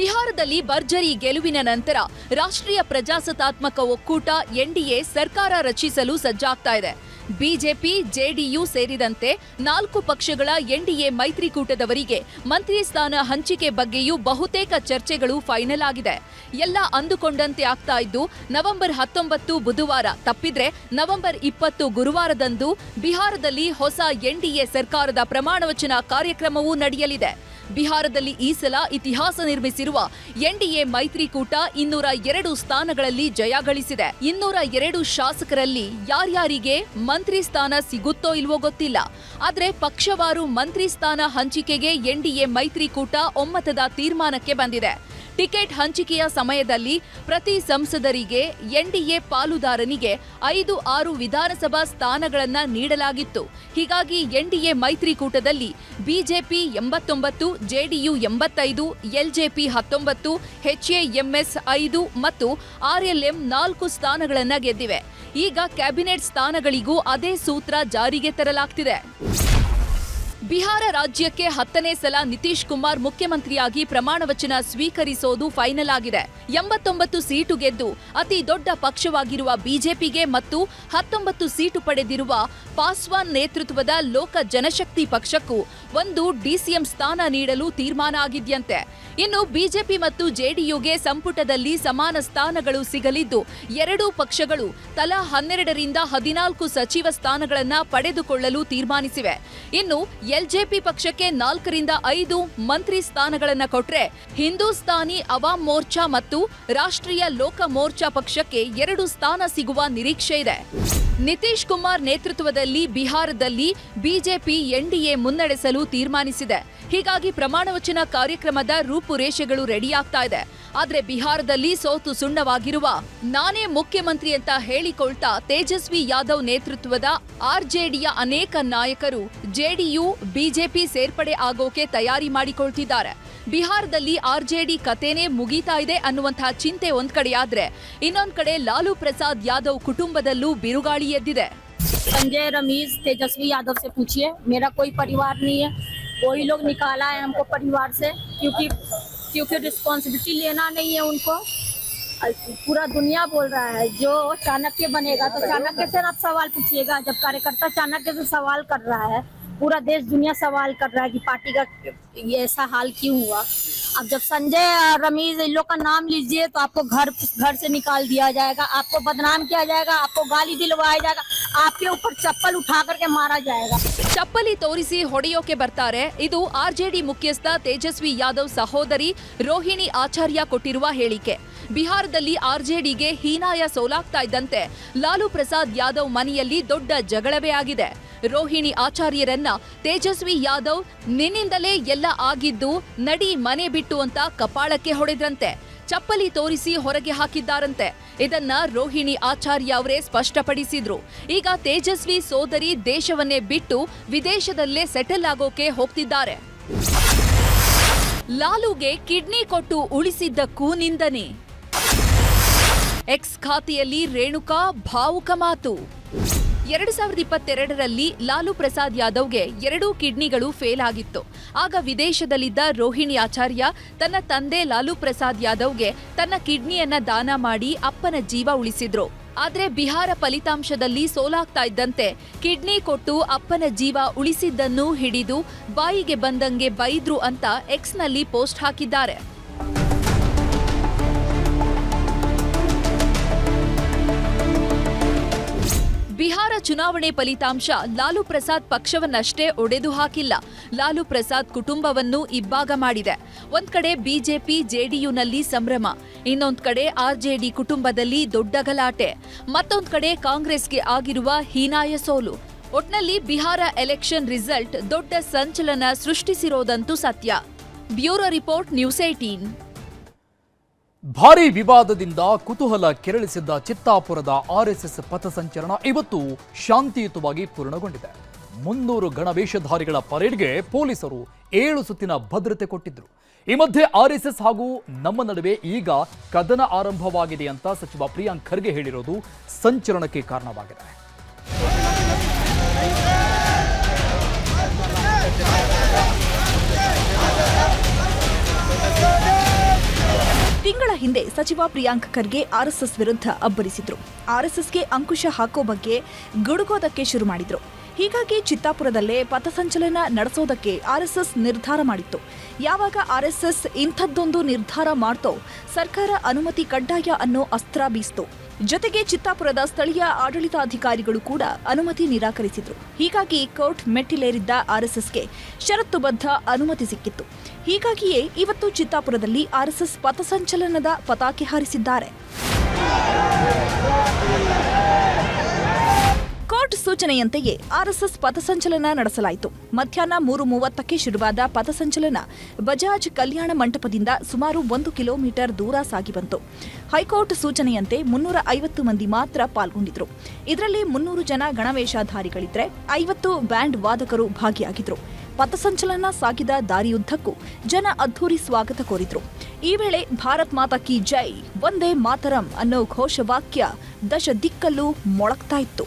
ಬಿಹಾರದಲ್ಲಿ ಭರ್ಜರಿ ಗೆಲುವಿನ ನಂತರ ರಾಷ್ಟ್ರೀಯ ಪ್ರಜಾಸತ್ತಾತ್ಮಕ ಒಕ್ಕೂಟ ಎನ್ಡಿಎ ಸರ್ಕಾರ ರಚಿಸಲು ಸಜ್ಜಾಗ್ತಾ ಇದೆ. ಬಿಜೆಪಿ ಜೆಡಿಯು ಸೇರಿದಂತೆ ನಾಲ್ಕು ಪಕ್ಷಗಳ ಎನ್ಡಿಎ ಮೈತ್ರಿಕೂಟದವರಿಗೆ ಮಂತ್ರಿ ಸ್ಥಾನ ಹಂಚಿಕೆ ಬಗ್ಗೆಯೂ ಬಹುತೇಕ ಚರ್ಚೆಗಳು ಫೈನಲ್ ಆಗಿದೆ. ಎಲ್ಲ ಅಂದುಕೊಂಡಂತೆ ಆಗ್ತಾ ಇದ್ದು, ನವೆಂಬರ್ ಹತ್ತೊಂಬತ್ತು ಬುಧವಾರ ತಪ್ಪಿದ್ರೆ ನವೆಂಬರ್ ಇಪ್ಪತ್ತು ಗುರುವಾರದಂದು ಬಿಹಾರದಲ್ಲಿ ಹೊಸ ಎನ್ಡಿಎ ಸರ್ಕಾರದ ಪ್ರಮಾಣವಚನ ಕಾರ್ಯಕ್ರಮವೂ ನಡೆಯಲಿದೆ. ಬಿಹಾರದಲ್ಲಿ ಈ ಸಲ ಇತಿಹಾಸ ನಿರ್ಮಿಸಿರುವ ಎನ್ಡಿಎ ಮೈತ್ರಿಕೂಟ ಇನ್ನೂರ ಎರಡು ಸ್ಥಾನಗಳಲ್ಲಿ ಜಯ ಗಳಿಸಿದೆ. ಇನ್ನೂರ ಎರಡು ಶಾಸಕರಲ್ಲಿ ಯಾರ್ಯಾರಿಗೆ ಮಂತ್ರಿ ಸ್ಥಾನ ಸಿಗುತ್ತೋ ಇಲ್ವೋ ಗೊತ್ತಿಲ್ಲ. ಆದರೆ ಪಕ್ಷವಾರು ಮಂತ್ರಿ ಸ್ಥಾನ ಹಂಚಿಕೆಗೆ ಎನ್ಡಿಎ ಮೈತ್ರಿಕೂಟ ಒಮ್ಮತದ ತೀರ್ಮಾನಕ್ಕೆ ಬಂದಿದೆ. ಟಿಕೆಟ್ ಹಂಚಿಕೆಯ ಸಮಯದಲ್ಲಿ ಪ್ರತಿ ಸಂಸದರಿಗೆ ಎನ್ಡಿಎ ಪಾಲುದಾರನಿಗೆ ಐದು ಆರು ವಿಧಾನಸಭಾ ಸ್ಥಾನಗಳನ್ನು ನೀಡಲಾಗಿತ್ತು. ಹೀಗಾಗಿ ಎನ್ಡಿಎ ಮೈತ್ರಿಕೂಟದಲ್ಲಿ ಬಿಜೆಪಿ ಎಂಬತ್ತೊಂಬತ್ತು, ಜೆಡಿಯು ಎಂಬತ್ತೈದು, ಎಲ್ಜೆಪಿ ಹತ್ತೊಂಬತ್ತು ಎಚ್ಎಎಂಎಸ್ ಐದು ಮತ್ತು ಆರ್ಎಲ್ಎಂ ನಾಲ್ಕು ಸ್ಥಾನಗಳನ್ನು ಗೆದ್ದಿವೆ. ಈಗ ಕ್ಯಾಬಿನೆಟ್ ಸ್ಥಾನಗಳಿಗೂ ಅದೇ ಸೂತ್ರ ಜಾರಿಗೆ ತರಲಾಗ್ತಿದೆ. ಬಿಹಾರ ರಾಜ್ಯಕ್ಕೆ ಹತ್ತನೇ ಸಲ ನಿತೀಶ್ ಕುಮಾರ್ ಮುಖ್ಯಮಂತ್ರಿಯಾಗಿ ಪ್ರಮಾಣ ವಚನ ಸ್ವೀಕರಿಸೋದು ಫೈನಲ್ ಆಗಿದೆ. ಎಂಬತ್ತೊಂಬತ್ತು ಸೀಟು ಗೆದ್ದು ಅತಿ ದೊಡ್ಡ ಪಕ್ಷವಾಗಿರುವ ಬಿಜೆಪಿಗೆ ಮತ್ತು ಹತ್ತೊಂಬತ್ತು ಸೀಟು ಪಡೆದಿರುವ ಪಾಸ್ವಾನ್ ನೇತೃತ್ವದ ಲೋಕ ಜನಶಕ್ತಿ ಪಕ್ಷಕ್ಕೂ ಒಂದು ಡಿಸಿಎಂ ಸ್ಥಾನ ನೀಡಲು ತೀರ್ಮಾನ ಆಗಿದ್ಯಂತೆ. ಇನ್ನು ಬಿಜೆಪಿ ಮತ್ತು ಜೆಡಿಯುಗೆ ಸಂಪುಟದಲ್ಲಿ ಸಮಾನ ಸ್ಥಾನಗಳು ಸಿಗಲಿದ್ದು, ಎರಡೂ ಪಕ್ಷಗಳು ತಲಾ ಹನ್ನೆರಡರಿಂದ ಹದಿನಾಲ್ಕು ಸಚಿವ ಸ್ಥಾನಗಳನ್ನು ಪಡೆದುಕೊಳ್ಳಲು ತೀರ್ಮಾನಿಸಿವೆ. ಇನ್ನು ಎಲ್ಜೆಪಿ ಪಕ್ಷಕ್ಕೆ ನಾಲ್ಕರಿಂದ ಐದು ಮಂತ್ರಿ ಸ್ಥಾನಗಳನ್ನು ಕೊಟ್ರೆ ಹಿಂದೂಸ್ತಾನಿ ಅವಾಮ್ ಮೋರ್ಚಾ ಮತ್ತು ರಾಷ್ಟ್ರೀಯ ಲೋಕ ಮೋರ್ಚಾ ಪಕ್ಷಕ್ಕೆ ಎರಡು ಸ್ಥಾನ ಸಿಗುವ ನಿರೀಕ್ಷೆ ಇದೆ. ನಿತೀಶ್ ಕುಮಾರ್ ನೇತೃತ್ವದಲ್ಲಿ ಬಿಹಾರದಲ್ಲಿ ಬಿಜೆಪಿ ಎನ್ಡಿಎ ಮುನ್ನಡೆಸಲು ತೀರ್ಮಾನಿಸಿದೆ. ಹೀಗಾಗಿ ಪ್ರಮಾಣವಚನ ಕಾರ್ಯಕ್ರಮದ ರೂಪುರೇಷೆಗಳು ರೆಡಿಯಾಗ್ತಾ ಇದೆ ಆದ್ರೆ ಬಿಹಾರದಲ್ಲಿ ಸೋತು ಸುಣ್ಣವಾಗಿರುವ ನಾನೇ ಮುಖ್ಯಮಂತ್ರಿ ಅಂತ ಹೇಳಿಕೊಳ್ತಾ ತೇಜಸ್ವಿ ಯಾದವ್ ನೇತೃತ್ವದ ಆರ್ಜೆಡಿಯ ಅನೇಕ ನಾಯಕರು ಜೆಡಿಯು ಬಿಜೆಪಿ ಸೇರ್ಪಡೆ ಆಗೋಕೆ ತಯಾರಿ ಮಾಡಿಕೊಳ್ತಿದ್ದಾರೆ ಬಿಹಾರದಲ್ಲಿ ಆರ್ಜೆಡಿ ಕತೆನೇ ಮುಗೀತಾ ಇದೆ ಅನ್ನುವಂತಹ ಚಿಂತೆ ಒಂದ್ ಕಡೆಯಾದ್ರೆ ಇನ್ನೊಂದ್ ಕಡೆ ಲಾಲು ಪ್ರಸಾದ್ ಯಾದವ್ ಕುಟುಂಬದಲ್ಲೂ ಬಿರುಗಾಳಿ ಎದ್ದಿದೆ संजय रमीज तेजस्वी यादव से पूछिए मेरा कोई परिवार नहीं है वही लोग निकाला है हमको परिवार से, क्योंकि क्योंकि रिस्पॉन्सिबिलिटी लेना नहीं है उनको। पूरा दुनिया बोल रहा है, जो चाणक्य बनेगा तो चाणक्य से आप सवाल पूछिएगा, जब कार्यकर्ता चाणक्य से सवाल कर रहा है पूरा देश दुनिया सवाल कर रहा है कि पार्टी का ये ऐसा हाल क्यों हुआ अब जब संजय और रमीज इन लोग का नाम लीजिए तो आपको घर घर से निकाल दिया जाएगा आपको बदनाम किया जाएगा आपको गाली दिलवाया जाएगा आपके ऊपर चप्पल उठा करके मारा जाएगा ಚಪ್ಪಲಿ ತೋರಿಸಿ ಹೊಡೆಯೋಕೆ ಬರ್ತಾರೆ ಇದು ಆರ್ಜೆಡಿ ಮುಖ್ಯಸ್ಥ ತೇಜಸ್ವಿ ಯಾದವ್ ಸಹೋದರಿ ರೋಹಿಣಿ ಆಚಾರ್ಯ ಕೊಟ್ಟಿರುವ ಹೇಳಿಕೆ ಬಿಹಾರದಲ್ಲಿ ಆರ್ಜೆಡಿಗೆ ಹೀನಾಯ ಸೋಲಾಗ್ತಾ ಇದ್ದಂತೆ ಲಾಲು ಪ್ರಸಾದ್ ಯಾದವ್ ಮನೆಯಲ್ಲಿ ದೊಡ್ಡ ಜಗಳವೇ ಆಗಿದೆ. ರೋಹಿಣಿ ಆಚಾರ್ಯರನ್ನ ತೇಜಸ್ವಿ ಯಾದವ್ ನಿನ್ನಿಂದಲೇ ಎಲ್ಲ ಆಗಿದ್ದು ನಡಿ ಮನೆ ಬಿಟ್ಟು ಅಂತ ಕಪಾಳಕ್ಕೆ ಹೊಡೆದ್ರಂತೆ. ಚಪ್ಪಲಿ ತೋರಿಸಿ ಹೊರಗೆ ಹಾಕಿದ್ದಾರಂತೆ. ಇದನ್ನ ರೋಹಿಣಿ ಆಚಾರ್ಯ ಅವರೇ ಸ್ಪಷ್ಟಪಡಿಸಿದ್ರು. ಈಗ ತೇಜಸ್ವಿ ಸೋದರಿ ದೇಶವನ್ನೇ ಬಿಟ್ಟು ವಿದೇಶದಲ್ಲೇ ಸೆಟಲ್ ಆಗೋಕೆ ಹೋಗ್ತಿದ್ದಾರೆ. ಲಾಲುಗೆ ಕಿಡ್ನಿ ಕೊಟ್ಟು ಉಳಿಸಿದ್ದಕ್ಕೂ ನಿಂದನೆ. ಎಕ್ಸ್ ಖಾತೆಯಲ್ಲಿ ರೇಣುಕಾ ಭಾವುಕ ಮಾತು. ಎರಡು ಸಾವಿರದ ಇಪ್ಪತ್ತೆರಡರಲ್ಲಿ ಲಾಲು ಪ್ರಸಾದ್ ಯಾದವ್ಗೆ ಎರಡೂ ಕಿಡ್ನಿಗಳು ಫೇಲ್ ಆಗಿತ್ತು. ಆಗ ವಿದೇಶದಲ್ಲಿದ್ದ ರೋಹಿಣಿ ಆಚಾರ್ಯ ತನ್ನ ತಂದೆ ಲಾಲು ಪ್ರಸಾದ್ ಯಾದವ್ಗೆ ತನ್ನ ಕಿಡ್ನಿಯನ್ನ ದಾನ ಮಾಡಿ ಅಪ್ಪನ ಜೀವ ಉಳಿಸಿದ್ರು. ಆದ್ರೆ ಬಿಹಾರ ಫಲಿತಾಂಶದಲ್ಲಿ ಸೋಲಾಗ್ತಾ ಇದ್ದಂತೆ ಕಿಡ್ನಿ ಕೊಟ್ಟು ಅಪ್ಪನ ಜೀವ ಉಳಿಸಿದ್ದನ್ನು ಹಿಡಿದು ಬಾಯಿಗೆ ಬಂದಂಗೆ ಬೈದ್ರು ಅಂತ ಎಕ್ಸ್ನಲ್ಲಿ ಪೋಸ್ಟ್ ಹಾಕಿದ್ದಾರೆ. ಬಿಹಾರ ಚುನಾವಣೆ ಫಲಿತಾಂಶ ಲಾಲು ಪ್ರಸಾದ್ ಪಕ್ಷವನ್ನಷ್ಟೇ ಒಡೆದು ಹಾಕಿಲ್ಲ. ಲಾಲು ಪ್ರಸಾದ್ ಕುಟುಂಬವನ್ನು ಇಬ್ಬಾಗ ಮಾಡಿದೆ. ಒಂದ್ ಕಡೆ ಬಿಜೆಪಿ, ಜೆಡಿಯುನಲ್ಲಿ ಸಂಭ್ರಮ. ಇನ್ನೊಂದ್ ಕಡೆ ಆರ್ಜೆಡಿ ಕುಟುಂಬದಲ್ಲಿ ದೊಡ್ಡ ಗಲಾಟೆ. ಮತ್ತೊಂದ್ ಕಡೆ ಕಾಂಗ್ರೆಸ್ಗೆ ಆಗಿರುವ ಹೀನಾಯ ಸೋಲು. ಒಟ್ನಲ್ಲಿ ಬಿಹಾರ ಎಲೆಕ್ಷನ್ ರಿಸಲ್ಟ್ ದೊಡ್ಡ ಸಂಚಲನ ಸೃಷ್ಟಿಸಿರೋದಂತೂ ಸತ್ಯ. ಬ್ಯೂರೋ ರಿಪೋರ್ಟ್ ನ್ಯೂಸ್ ಏಟೀನ್ ಭಾರಿ ವಿವಾದದಿಂದ ಕುತೂಹಲ ಕೆರಳಿಸಿದ್ದ ಚಿತ್ತಾಪುರದ ಆರ್ಎಸ್ಎಸ್ ಪಥಸಂಚಲನ ಇವತ್ತು ಶಾಂತಿಯುತವಾಗಿ ಪೂರ್ಣಗೊಂಡಿದೆ. ಮುನ್ನೂರು ಗಣವೇಷಧಾರಿಗಳ ಪರೇಡ್ಗೆ ಪೊಲೀಸರು ಏಳು ಸುತ್ತಿನ ಭದ್ರತೆ ಕೊಟ್ಟಿದ್ದರು ಈ ಮಧ್ಯೆ ಆರ್ಎಸ್ಎಸ್ ಹಾಗೂ ನಮ್ಮ ನಡುವೆ ಈಗ ಕದನ ಆರಂಭವಾಗಿದೆ ಅಂತ ಸಚಿವ ಪ್ರಿಯಾಂಕ್ ಖರ್ಗೆ ಹೇಳಿರೋದು ಸಂಚಲನಕ್ಕೆ ಕಾರಣವಾಗಿದೆ. ತಿಂಗಳ ಹಿಂದೆ ಸಚಿವ ಪ್ರಿಯಾಂಕ್ ಖರ್ಗೆ ಆರ್ಎಸ್ಎಸ್ ವಿರುದ್ಧ ಅಬ್ಬರಿಸಿದ್ರು. ಆರ್ಎಸ್ಎಸ್ಗೆ ಅಂಕುಶ ಹಾಕೋ ಬಗ್ಗೆ ಗುಡುಗೋದಕ್ಕೆ ಶುರು ಮಾಡಿದ್ರು. ಹೀಗಾಗಿ ಚಿತ್ತಾಪುರದಲ್ಲೇ ಪಥಸಂಚಲನ ನಡೆಸೋದಕ್ಕೆ ಆರ್ಎಸ್ಎಸ್ ನಿರ್ಧಾರ ಮಾಡಿತ್ತು. ಯಾವಾಗ ಆರ್ಎಸ್ಎಸ್ ಇಂಥದ್ದೊಂದು ನಿರ್ಧಾರ ಮಾಡ್ತೋ ಸರ್ಕಾರ ಅನುಮತಿ ಕಡ್ಡಾಯ ಅನ್ನೋ ಅಸ್ತ್ರ ಬೀಸ್ತು. ಜೊತೆಗೆ ಚಿತ್ತಾಪುರದ ಸ್ಥಳೀಯ ಆಡಳಿತಾಧಿಕಾರಿಗಳು ಕೂಡ ಅನುಮತಿ ನಿರಾಕರಿಸಿದ್ರು. ಹೀಗಾಗಿ ಕೋರ್ಟ್ ಮೆಟ್ಟಿಲೇರಿದ್ದ ಆರ್ಎಸ್ಎಸ್ಗೆ ಷರತ್ತುಬದ್ಧ ಅನುಮತಿ ಸಿಕ್ಕಿತ್ತು. ಹೀಗಾಗಿಯೇ ಇವತ್ತು ಚಿತ್ತಾಪುರದಲ್ಲಿ ಆರ್ಎಸ್ಎಸ್ ಪಥಸಂಚಲನದ ಪತಾಕೆ ಹಾರಿಸಿದ್ದಾರೆ. ಕೋರ್ಟ್ ಸೂಚನೆಯಂತೆಯೇ ಆರ್ಎಸ್ಎಸ್ ಪಥಸಂಚಲನ ನಡೆಸಲಾಯಿತು. ಮಧ್ಯಾಹ್ನ ಮೂರು ಮೂವತ್ತಕ್ಕೆ ಶುರುವಾದ ಪಥಸಂಚಲನ ಬಜಾಜ್ ಕಲ್ಯಾಣ ಮಂಟಪದಿಂದ ಸುಮಾರು ಒಂದು ಕಿಲೋಮೀಟರ್ ದೂರ ಸಾಗಿ ಬಂತು. ಹೈಕೋರ್ಟ್ ಸೂಚನೆಯಂತೆ ಮುನ್ನೂರ ಐವತ್ತು ಮಂದಿ ಮಾತ್ರ ಪಾಲ್ಗೊಂಡಿದ್ರು. ಇದರಲ್ಲಿ ಮುನ್ನೂರು ಜನ ಗಣವೇಷಧಾರಿಗಳಿದ್ರೆ ಐವತ್ತು ಬ್ಯಾಂಡ್ ವಾದಕರು ಭಾಗಿಯಾಗಿದ್ರು. ಪಥಸಂಚಲನ ಸಾಗಿದ ದಾರಿಯುದ್ದಕ್ಕೂ ಜನ ಅದ್ಧೂರಿ ಸ್ವಾಗತ ಕೋರಿದ್ರು. ಈ ವೇಳೆ ಭಾರತ್ ಮಾತಾ ಕಿ ಜೈ ಒಂದೇ ಮಾತರಂ ಅನ್ನೋ ಘೋಷವಾಕ್ಯ ದಶ ದಿಕ್ಕಲ್ಲೂ ಮೊಳಗ್ತಾ ಇತ್ತು.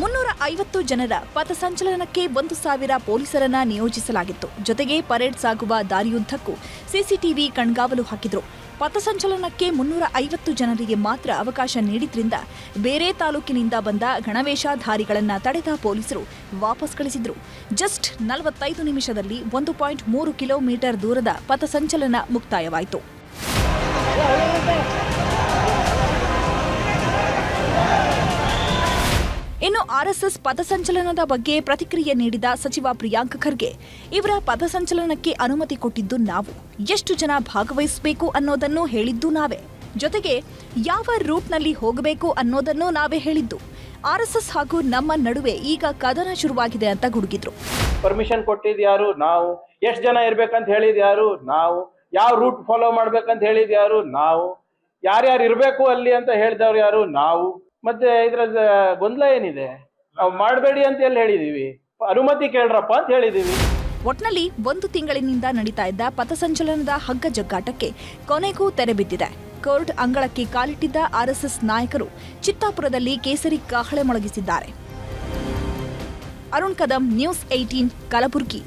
ಮುನ್ನೂರ ಐವತ್ತು ಜನರ ಪಥಸಂಚಲನಕ್ಕೆ ಒಂದು ಸಾವಿರ ಪೊಲೀಸರನ್ನ ನಿಯೋಜಿಸಲಾಗಿತ್ತು. ಜೊತೆಗೆ ಪರೇಡ್ ಸಾಗುವ ದಾರಿಯುದ್ದಕ್ಕೂ ಸಿಸಿಟಿವಿ ಕಣ್ಗಾವಲು ಹಾಕಿದ್ರು. ಪಥಸಂಚಲನಕ್ಕೆ ಮುನ್ನೂರ ಐವತ್ತು ಜನರಿಗೆ ಮಾತ್ರ ಅವಕಾಶ ನೀಡಿದ್ರಿಂದ ಬೇರೆ ತಾಲೂಕಿನಿಂದ ಬಂದ ಗಣವೇಷಧಾರಿಗಳನ್ನ ತಡೆದ ಪೊಲೀಸರು ವಾಪಸ್ ಕಳಿಸಿದ್ರು. ಜಸ್ಟ್ ನಲವತ್ತೈದು ನಿಮಿಷದಲ್ಲಿ ಒಂದು ಪಾಯಿಂಟ್ ಮೂರು ಕಿಲೋಮೀಟರ್ ದೂರದ ಪಥಸಂಚಲನ ಮುಕ್ತಾಯವಾಯಿತು. ಇನ್ನು ಆರ್ಎಸ್ಎಸ್ ಪಥಸಂಚಲನದ ಬಗ್ಗೆ ಪ್ರತಿಕ್ರಿಯೆ ನೀಡಿದ ಸಚಿವ ಪ್ರಿಯಾಂಕ್ ಖರ್ಗೆ, ಇವರ ಪಥಸಂಚಲನಕ್ಕೆ ಅನುಮತಿ ಕೊಟ್ಟಿದ್ದು ನಾವು. ಎಷ್ಟು ಜನ ಭಾಗವಹಿಸಬೇಕು ಅನ್ನೋದನ್ನು ಹೇಳಿದ್ದು ನಾವೇ. ಜೊತೆಗೆ ಯಾವ ರೂಟ್ನಲ್ಲಿ ಹೋಗಬೇಕು ಅನ್ನೋದನ್ನು ನಾವೇ ಹೇಳಿದ್ದು. ಆರ್ಎಸ್ಎಸ್ ಹಾಗೂ ನಮ್ಮ ನಡುವೆ ಈಗ ಕದನ ಶುರುವಾಗಿದೆ ಅಂತ ಗುಡುಗಿದ್ರು. ಪರ್ಮಿಷನ್ ಕೊಟ್ಟಿದ್ಯಾರು ನಾವು. ಎಷ್ಟು ಜನ ಇರ್ಬೇಕಂತ ಹೇಳಿದ್ ಯಾರು? ನಾವು. ಯಾವ ರೂಟ್ ಫಾಲೋ ಮಾಡ್ಬೇಕಂತ ಹೇಳಿದ್ ಯಾರು? ನಾವು. ಯಾರ್ಯಾರು ಇರಬೇಕು ಅಲ್ಲಿ ಅಂತ ಹೇಳಿದವ್ರು ಯಾರು? ನಾವು. ಮತ್ತೆ ಇದ್ರ ಗೊಂದಲ ಏನಿದೆ? ನಾವು ಮಾಡಬೇಡಿ ಅಂತ ಎಲ್ಲಿ ಹೇಳಿದೀವಿ? ಅನುಮತಿ ಕೇಳ್ರಪ್ಪ ಅಂತ ಹೇಳಿದೀವಿ. ಒಟ್ನಲ್ಲಿ ಒಂದು ತಿಂಗಳಿನಿಂದ ನಡೀತಾ ಇದ್ದ ಪಥಸಂಚಲನದ ಹಗ್ಗ ಜಗ್ಗಾಟಕ್ಕೆ ಕೊನೆಗೂ ತೆರೆ ಬಿದ್ದಿದೆ. ಕೋರ್ಟ್ ಅಂಗಳಕ್ಕೆ ಕಾಲಿಟ್ಟಿದ್ದ ಆರ್ಎಸ್ಎಸ್ ನಾಯಕರು ಚಿತ್ತಾಪುರದಲ್ಲಿ ಕೇಸರಿ ಕಾಹಳೆ ಮೊಳಗಿಸಿದ್ದಾರೆ. Arun Kadam, news eighteen Kalaburagi.